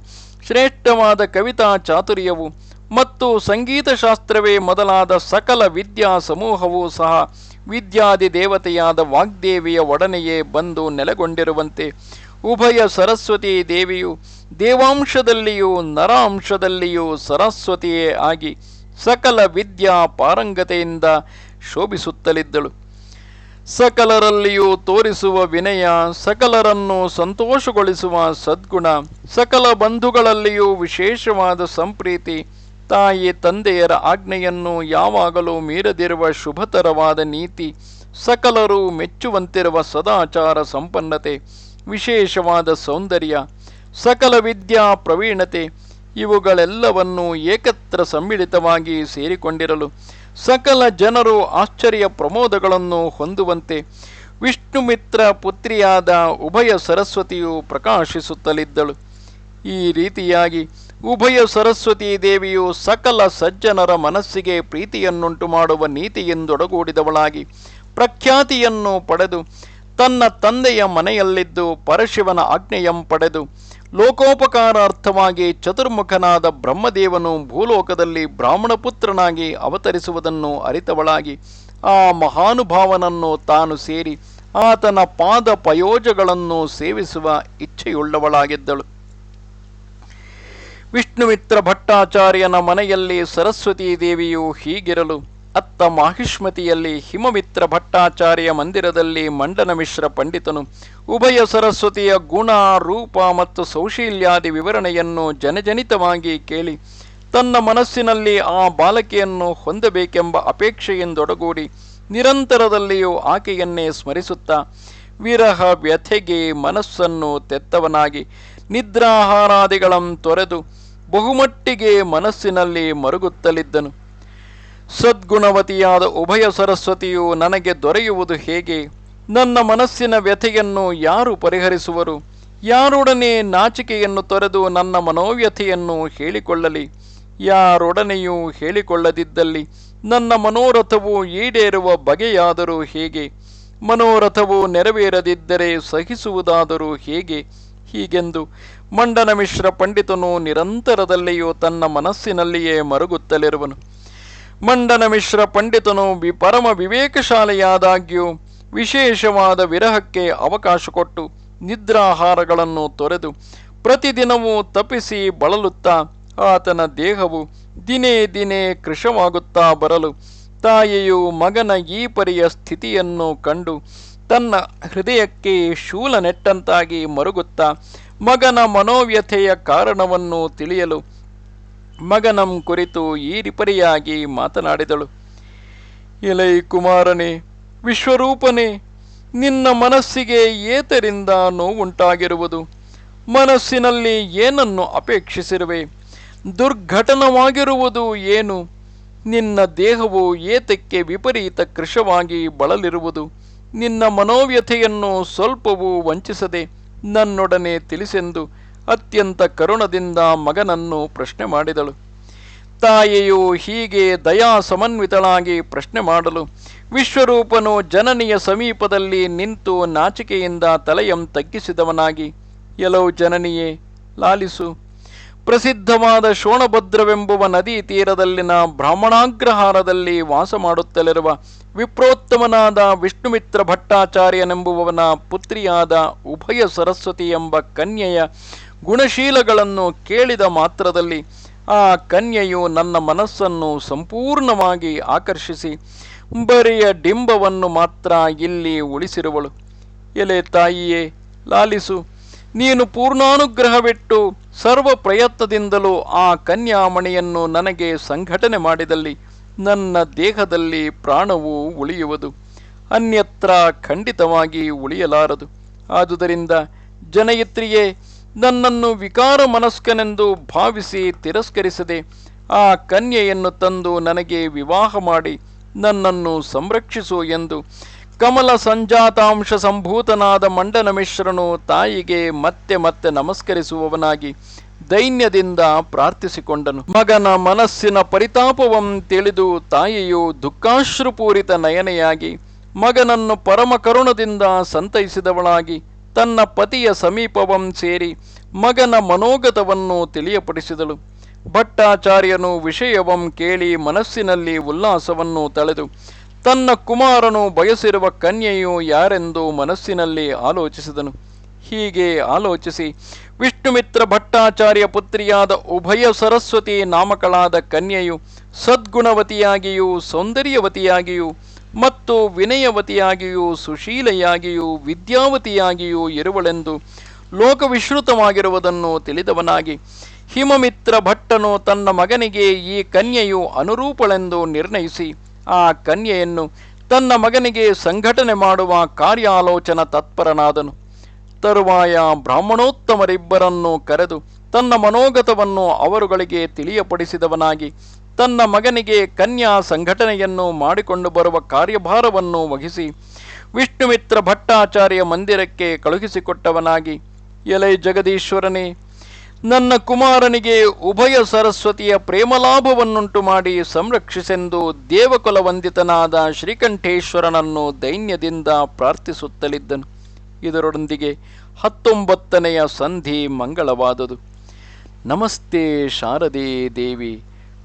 ಶ್ರೇಷ್ಠವಾದ ಕವಿತಾ ಚಾತುರ್ಯವು ಮತ್ತು ಸಂಗೀತಶಾಸ್ತ್ರವೇ ಮೊದಲಾದ ಸಕಲ ವಿದ್ಯಾ ಸಮೂಹವೂ ಸಹ ವಿದ್ಯಾದಿ ದೇವತೆಯಾದ ವಾಗ್ದೇವಿಯ ಒಡನೆಯೇ ಬಂದು ನೆಲೆಗೊಂಡಿರುವಂತೆ ಉಭಯ ಸರಸ್ವತಿ ದೇವಿಯು ದೇವಾಂಶದಲ್ಲಿಯೂ ನರಾಂಶದಲ್ಲಿಯೂ ಸರಸ್ವತಿಯೇ ಆಗಿ ಸಕಲ ವಿದ್ಯಾ ಪಾರಂಗತೆಯಿಂದ ಶೋಭಿಸುತ್ತಲಿದ್ದಳು. ಸಕಲರಲ್ಲಿಯೂ ತೋರಿಸುವ ವಿನಯ, ಸಕಲರನ್ನು ಸಂತೋಷಗೊಳಿಸುವ ಸದ್ಗುಣ, ಸಕಲ ಬಂಧುಗಳಲ್ಲಿಯೂ ವಿಶೇಷವಾದ ಸಂಪ್ರೀತಿ, ತಾಯಿ ತಂದೆಯರ ಆಜ್ಞೆಯನ್ನು ಯಾವಾಗಲೂ ಮೀರದಿರುವ ಶುಭತರವಾದ ನೀತಿ, ಸಕಲರು ಮೆಚ್ಚುವಂತಿರುವ ಸದಾಚಾರ ಸಂಪನ್ನತೆ, ವಿಶೇಷವಾದ ಸೌಂದರ್ಯ, ಸಕಲ ವಿದ್ಯಾ ಪ್ರವೀಣತೆ, ಇವುಗಳೆಲ್ಲವನ್ನೂ ಏಕತ್ರ ಸಮ್ಮಿಳಿತವಾಗಿ ಸೇರಿಕೊಂಡಿರಲು ಸಕಲ ಜನರು ಆಶ್ಚರ್ಯ ಪ್ರಮೋದಗಳನ್ನು ಹೊಂದುವಂತೆ ವಿಷ್ಣುಮಿತ್ರ ಪುತ್ರಿಯಾದ ಉಭಯ ಸರಸ್ವತಿಯು ಪ್ರಕಾಶಿಸುತ್ತಲಿದ್ದಳು. ಈ ರೀತಿಯಾಗಿ ಉಭಯ ಸರಸ್ವತಿ ದೇವಿಯು ಸಕಲ ಸಜ್ಜನರ ಮನಸ್ಸಿಗೆ ಪ್ರೀತಿಯನ್ನುಂಟು ಮಾಡುವ ನೀತಿಯಿಂದೊಡಗೂಡಿದವಳಾಗಿ ಪ್ರಖ್ಯಾತಿಯನ್ನು ಪಡೆದು ತನ್ನ ತಂದೆಯ ಮನೆಯಲ್ಲಿದ್ದು ಪರಶಿವನ ಆಜ್ಞೆಯಂ ಪಡೆದು ಲೋಕೋಪಕಾರಾರ್ಥವಾಗಿ ಚತುರ್ಮುಖನಾದ ಬ್ರಹ್ಮದೇವನು ಭೂಲೋಕದಲ್ಲಿ ಬ್ರಾಹ್ಮಣ ಪುತ್ರನಾಗಿ ಅವತರಿಸುವುದನ್ನು ಅರಿತವಳಾಗಿ ಆ ಮಹಾನುಭಾವನನ್ನು ತಾನು ಸೇರಿ ಆತನ ಪಾದ ಪಯೋಜಗಳನ್ನು ಸೇವಿಸುವ ಇಚ್ಛೆಯುಳ್ಳವಳಾಗಿದ್ದಳು. ವಿಷ್ಣುಮಿತ್ರ ಭಟ್ಟಾಚಾರ್ಯನ ಮನೆಯಲ್ಲಿ ಸರಸ್ವತೀ ದೇವಿಯು ಹೀಗಿರಲು ಅತ್ತ ಮಾಹಿಷ್ಮತಿಯಲ್ಲಿ ಹಿಮಮಿತ್ರ ಭಟ್ಟಾಚಾರ್ಯ ಮಂದಿರದಲ್ಲಿ ಮಂಡನ ಮಿಶ್ರ ಪಂಡಿತನು. ಉಭಯ ಸರಸ್ವತಿಯ ಗುಣ, ರೂಪ ಮತ್ತು ಸೌಶೀಲ್ಯಾದಿ ವಿವರಣೆಯನ್ನು ಜನಜನಿತವಾಗಿ ಕೇಳಿ, ತನ್ನ ಮನಸ್ಸಿನಲ್ಲಿ ಆ ಬಾಲಕಿಯನ್ನು ಹೊಂದಬೇಕೆಂಬ ಅಪೇಕ್ಷೆಯಿಂದೊಡಗೂಡಿ ನಿರಂತರದಲ್ಲಿಯೂ ಆಕೆಯನ್ನೇ ಸ್ಮರಿಸುತ್ತಾ, ವಿರಹ ವ್ಯಥೆಗೆ ಮನಸ್ಸನ್ನು ತೆತ್ತವನಾಗಿ, ನಿದ್ರಾಹಾರಾದಿಗಳಂ ತೊರೆದು ಬಹುಮಟ್ಟಿಗೆ ಮನಸ್ಸಿನಲ್ಲಿ ಮರುಗುತ್ತಲಿದ್ದನು. ಸದ್ಗುಣವತಿಯಾದ ಉಭಯ ಸರಸ್ವತಿಯು ನನಗೆ ದೊರೆಯುವುದು ಹೇಗೆ? ನನ್ನ ಮನಸ್ಸಿನ ವ್ಯಥೆಯನ್ನು ಯಾರು ಪರಿಹರಿಸುವರು? ಯಾರೊಡನೆ ನಾಚಿಕೆಯನ್ನು ತೊರೆದು ನನ್ನ ಮನೋವ್ಯಥೆಯನ್ನು ಹೇಳಿಕೊಳ್ಳಲಿ? ಯಾರೊಡನೆಯೂ ಹೇಳಿಕೊಳ್ಳದಿದ್ದಲ್ಲಿ ನನ್ನ ಮನೋರಥವು ಈಡೇರುವ ಬಗೆಯಾದರೂ ಹೇಗೆ? ಮನೋರಥವು ನೆರವೇರದಿದ್ದರೆ ಸಹಿಸುವುದಾದರೂ ಹೇಗೆ? ಹೀಗೆಂದು ಮಂಡನ ಮಿಶ್ರ ಪಂಡಿತನು ನಿರಂತರದಲ್ಲಿಯೂ ತನ್ನ ಮನಸ್ಸಿನಲ್ಲಿಯೇ ಮರುಗುತ್ತಲಿರುವನು. ಮಂಡನ ಮಿಶ್ರ ಪಂಡಿತನು ವಿ ಪರಮ ವಿವೇಕಶಾಲೆಯಾದಾಗ್ಯೂ ವಿಶೇಷವಾದ ವಿರಹಕ್ಕೆ ಅವಕಾಶ ಕೊಟ್ಟು ನಿದ್ರಾಹಾರಗಳನ್ನು ತೊರೆದು ಪ್ರತಿದಿನವೂ ತಪಿಸಿ ಬಳಲುತ್ತಾ ಆತನ ದೇಹವು ದಿನೇ ದಿನೇ ಕೃಶವಾಗುತ್ತಾ ಬರಲು ತಾಯಿಯು ಮಗನ ಈ ಪರಿಯ ಸ್ಥಿತಿಯನ್ನು ಕಂಡು ತನ್ನ ಹೃದಯಕ್ಕೆ ಶೂಲ ನೆಟ್ಟಂತಾಗಿ ಮರುಗುತ್ತಾ ಮಗನ ಮನೋವ್ಯಥೆಯ ಕಾರಣವನ್ನು ತಿಳಿಯಲು ಮಗನಂ ಕುರಿತು ಈ ರಿಪರಿಯಾಗಿ ಮಾತನಾಡಿದಳು. ಎಲೈ ಕುಮಾರನೇ, ವಿಶ್ವರೂಪನೇ, ನಿನ್ನ ಮನಸ್ಸಿಗೆ ಏತರಿಂದ ನೋವುಂಟಾಗಿರುವುದು? ಮನಸ್ಸಿನಲ್ಲಿ ಏನನ್ನು ಅಪೇಕ್ಷಿಸಿರುವೆ? ದುರ್ಘಟನವಾಗಿರುವುದು ಏನು? ನಿನ್ನ ದೇಹವು ಏತಕ್ಕೆ ವಿಪರೀತ ಕೃಶವಾಗಿ ಬಳಲಿರುವುದು? ನಿನ್ನ ಮನೋವ್ಯಥೆಯನ್ನು ಸ್ವಲ್ಪವೂ ವಂಚಿಸದೆ ನನ್ನೊಡನೆ ತಿಳಿಸೆಂದು ಅತ್ಯಂತ ಕರುಣದಿಂದ ಮಗನನ್ನು ಪ್ರಶ್ನೆ ಮಾಡಿದಳು. ತಾಯಿಯು ಹೀಗೆ ದಯಾ ಸಮನ್ವಿತಳಾಗಿ ಪ್ರಶ್ನೆ ಮಾಡಲು, ವಿಶ್ವರೂಪನು ಜನನಿಯ ಸಮೀಪದಲ್ಲಿ ನಿಂತು ನಾಚಿಕೆಯಿಂದ ತಲೆಯಂ ತಗ್ಗಿಸಿದವನಾಗಿ ಎಲೋ ಜನನಿಯೇ, ಲಾಲಿಸು. ಪ್ರಸಿದ್ಧವಾದ ಶೋಣಭದ್ರವೆಂಬುವ ನದಿ ತೀರದಲ್ಲಿನ ಬ್ರಾಹ್ಮಣಾಗ್ರಹಾರದಲ್ಲಿ ವಾಸ ಮಾಡುತ್ತಲಿರುವ ವಿಪ್ರೋತ್ತಮನಾದ ವಿಷ್ಣುಮಿತ್ರ ಭಟ್ಟಾಚಾರ್ಯನೆಂಬುವವನ ಪುತ್ರಿಯಾದ ಉಭಯ ಸರಸ್ವತಿ ಎಂಬ ಕನ್ಯೆಯ ಗುಣಶೀಲಗಳನ್ನು ಕೇಳಿದ ಮಾತ್ರದಲ್ಲಿ ಆ ಕನ್ಯೆಯು ನನ್ನ ಮನಸ್ಸನ್ನು ಸಂಪೂರ್ಣವಾಗಿ ಆಕರ್ಷಿಸಿ, ಬರಿಯ ಡಿಂಬವನ್ನು ಮಾತ್ರ ಇಲ್ಲಿ ಉಳಿಸಿರುವಳು. ಎಲೆ ತಾಯಿಯೇ, ಲಾಲಿಸು, ನೀನು ಪೂರ್ಣಾನುಗ್ರಹವಿಟ್ಟು ಸರ್ವ ಪ್ರಯತ್ನದಿಂದಲೂ ಆ ಕನ್ಯಾಮಣಿಯನ್ನು ನನಗೆ ಸಂಘಟನೆ ಮಾಡಿದಲ್ಲಿ ನನ್ನ ದೇಹದಲ್ಲಿ ಪ್ರಾಣವು ಉಳಿಯುವುದು. ಅನ್ಯತ್ರ ಖಂಡಿತವಾಗಿ ಉಳಿಯಲಾರದು. ಆದುದರಿಂದ ಜನಯಿತ್ರಿಯೇ ನನ್ನನ್ನು ವಿಕಾರ ಮನಸ್ಕನೆಂದು ಭಾವಿಸಿ ತಿರಸ್ಕರಿಸದೆ ಆ ಕನ್ಯೆಯನ್ನು ತಂದು ನನಗೆ ವಿವಾಹ ಮಾಡಿ ನನ್ನನ್ನು ಸಂರಕ್ಷಿಸು ಎಂದು ಕಮಲ ಸಂಜಾತಾಂಶ ಸಂಭೂತನಾದ ಮಂಡನ ಮಿಶ್ರನು ತಾಯಿಗೆ ಮತ್ತೆ ಮತ್ತೆ ನಮಸ್ಕರಿಸುವವನಾಗಿ ದೈನ್ಯದಿಂದ ಪ್ರಾರ್ಥಿಸಿಕೊಂಡನು. ಮಗನ ಮನಸ್ಸಿನ ಪರಿತಾಪವಂ ತಿಳಿದು ತಾಯಿಯು ದುಃಖಾಶ್ರುಪೂರಿತ ನಯನೆಯಾಗಿ ಮಗನನ್ನು ಪರಮ ಕರುಣದಿಂದ ಸಂತೈಸಿದವಳಾಗಿ ತನ್ನ ಪತಿಯ ಸಮೀಪವಂ ಸೇರಿ ಮಗನ ಮನೋಗತವನ್ನು ತಿಳಿಯಪಡಿಸಿದಳು. ಭಟ್ಟಾಚಾರ್ಯನು ವಿಷಯವಂ ಕೇಳಿ ಮನಸ್ಸಿನಲ್ಲಿ ಉಲ್ಲಾಸವನ್ನು ತಳೆದು, ತನ್ನ ಕುಮಾರನು ಬಯಸಿರುವ ಕನ್ಯೆಯು ಯಾರೆಂದು ಮನಸ್ಸಿನಲ್ಲಿ ಆಲೋಚಿಸಿದನು. ಹೀಗೆ ಆಲೋಚಿಸಿ, ವಿಷ್ಣುಮಿತ್ರ ಭಟ್ಟಾಚಾರ್ಯ ಪುತ್ರಿಯಾದ ಉಭಯ ಸರಸ್ವತಿ ನಾಮಕಳಾದ ಕನ್ಯೆಯು ಸದ್ಗುಣವತಿಯಾಗಿಯೂ ಸೌಂದರ್ಯವತಿಯಾಗಿಯೂ ಮತ್ತು ವಿನಯವತಿಯಾಗಿಯೂ ಸುಶೀಲೆಯಾಗಿಯೂ ವಿದ್ಯಾವತಿಯಾಗಿಯೂ ಇರುವಳೆಂದು ಲೋಕವಿಶ್ರುತವಾಗಿರುವುದನ್ನು ತಿಳಿದವನಾಗಿ ಹಿಮಮಿತ್ರ ಭಟ್ಟನು ತನ್ನ ಮಗನಿಗೆ ಈ ಕನ್ಯೆಯು ಅನುರೂಪಳೆಂದು ನಿರ್ಣಯಿಸಿ ಆ ಕನ್ಯೆಯನ್ನು ತನ್ನ ಮಗನಿಗೆ ಸಂಘಟನೆ ಮಾಡುವ ಕಾರ್ಯಾಲೋಚನ ತತ್ಪರನಾದನು. ತರುವಾಯ ಬ್ರಾಹ್ಮಣೋತ್ತಮರಿಬ್ಬರನ್ನು ಕರೆದು ತನ್ನ ಮನೋಗತವನ್ನು ಅವರುಗಳಿಗೆ ತಿಳಿಯಪಡಿಸಿದವನಾಗಿ ತನ್ನ ಮಗನಿಗೆ ಕನ್ಯಾ ಸಂಘಟನೆಯನ್ನು ಮಾಡಿಕೊಂಡು ಬರುವ ಕಾರ್ಯಭಾರವನ್ನು ವಹಿಸಿ ವಿಷ್ಣುಮಿತ್ರ ಭಟ್ಟಾಚಾರ್ಯ ಮಂದಿರಕ್ಕೆ ಕಳುಹಿಸಿಕೊಟ್ಟವನಾಗಿ, ಎಲೈ ಜಗದೀಶ್ವರನೇ, ನನ್ನ ಕುಮಾರನಿಗೆ ಉಭಯ ಸರಸ್ವತಿಯ ಪ್ರೇಮಲಾಭವನ್ನುಂಟು ಮಾಡಿ ಸಂರಕ್ಷಿಸೆಂದು ದೇವಕುಲವಂದಿತನಾದ ಶ್ರೀಕಂಠೇಶ್ವರನನ್ನು ದೈನ್ಯದಿಂದ ಪ್ರಾರ್ಥಿಸುತ್ತಲಿದ್ದನು. ಇದರೊಂದಿಗೆ ಹತ್ತೊಂಬತ್ತನೆಯ ಸಂಧಿ ಮಂಗಳವಾದುದು. ನಮಸ್ತೆ ಶಾರದೇ ದೇವಿ.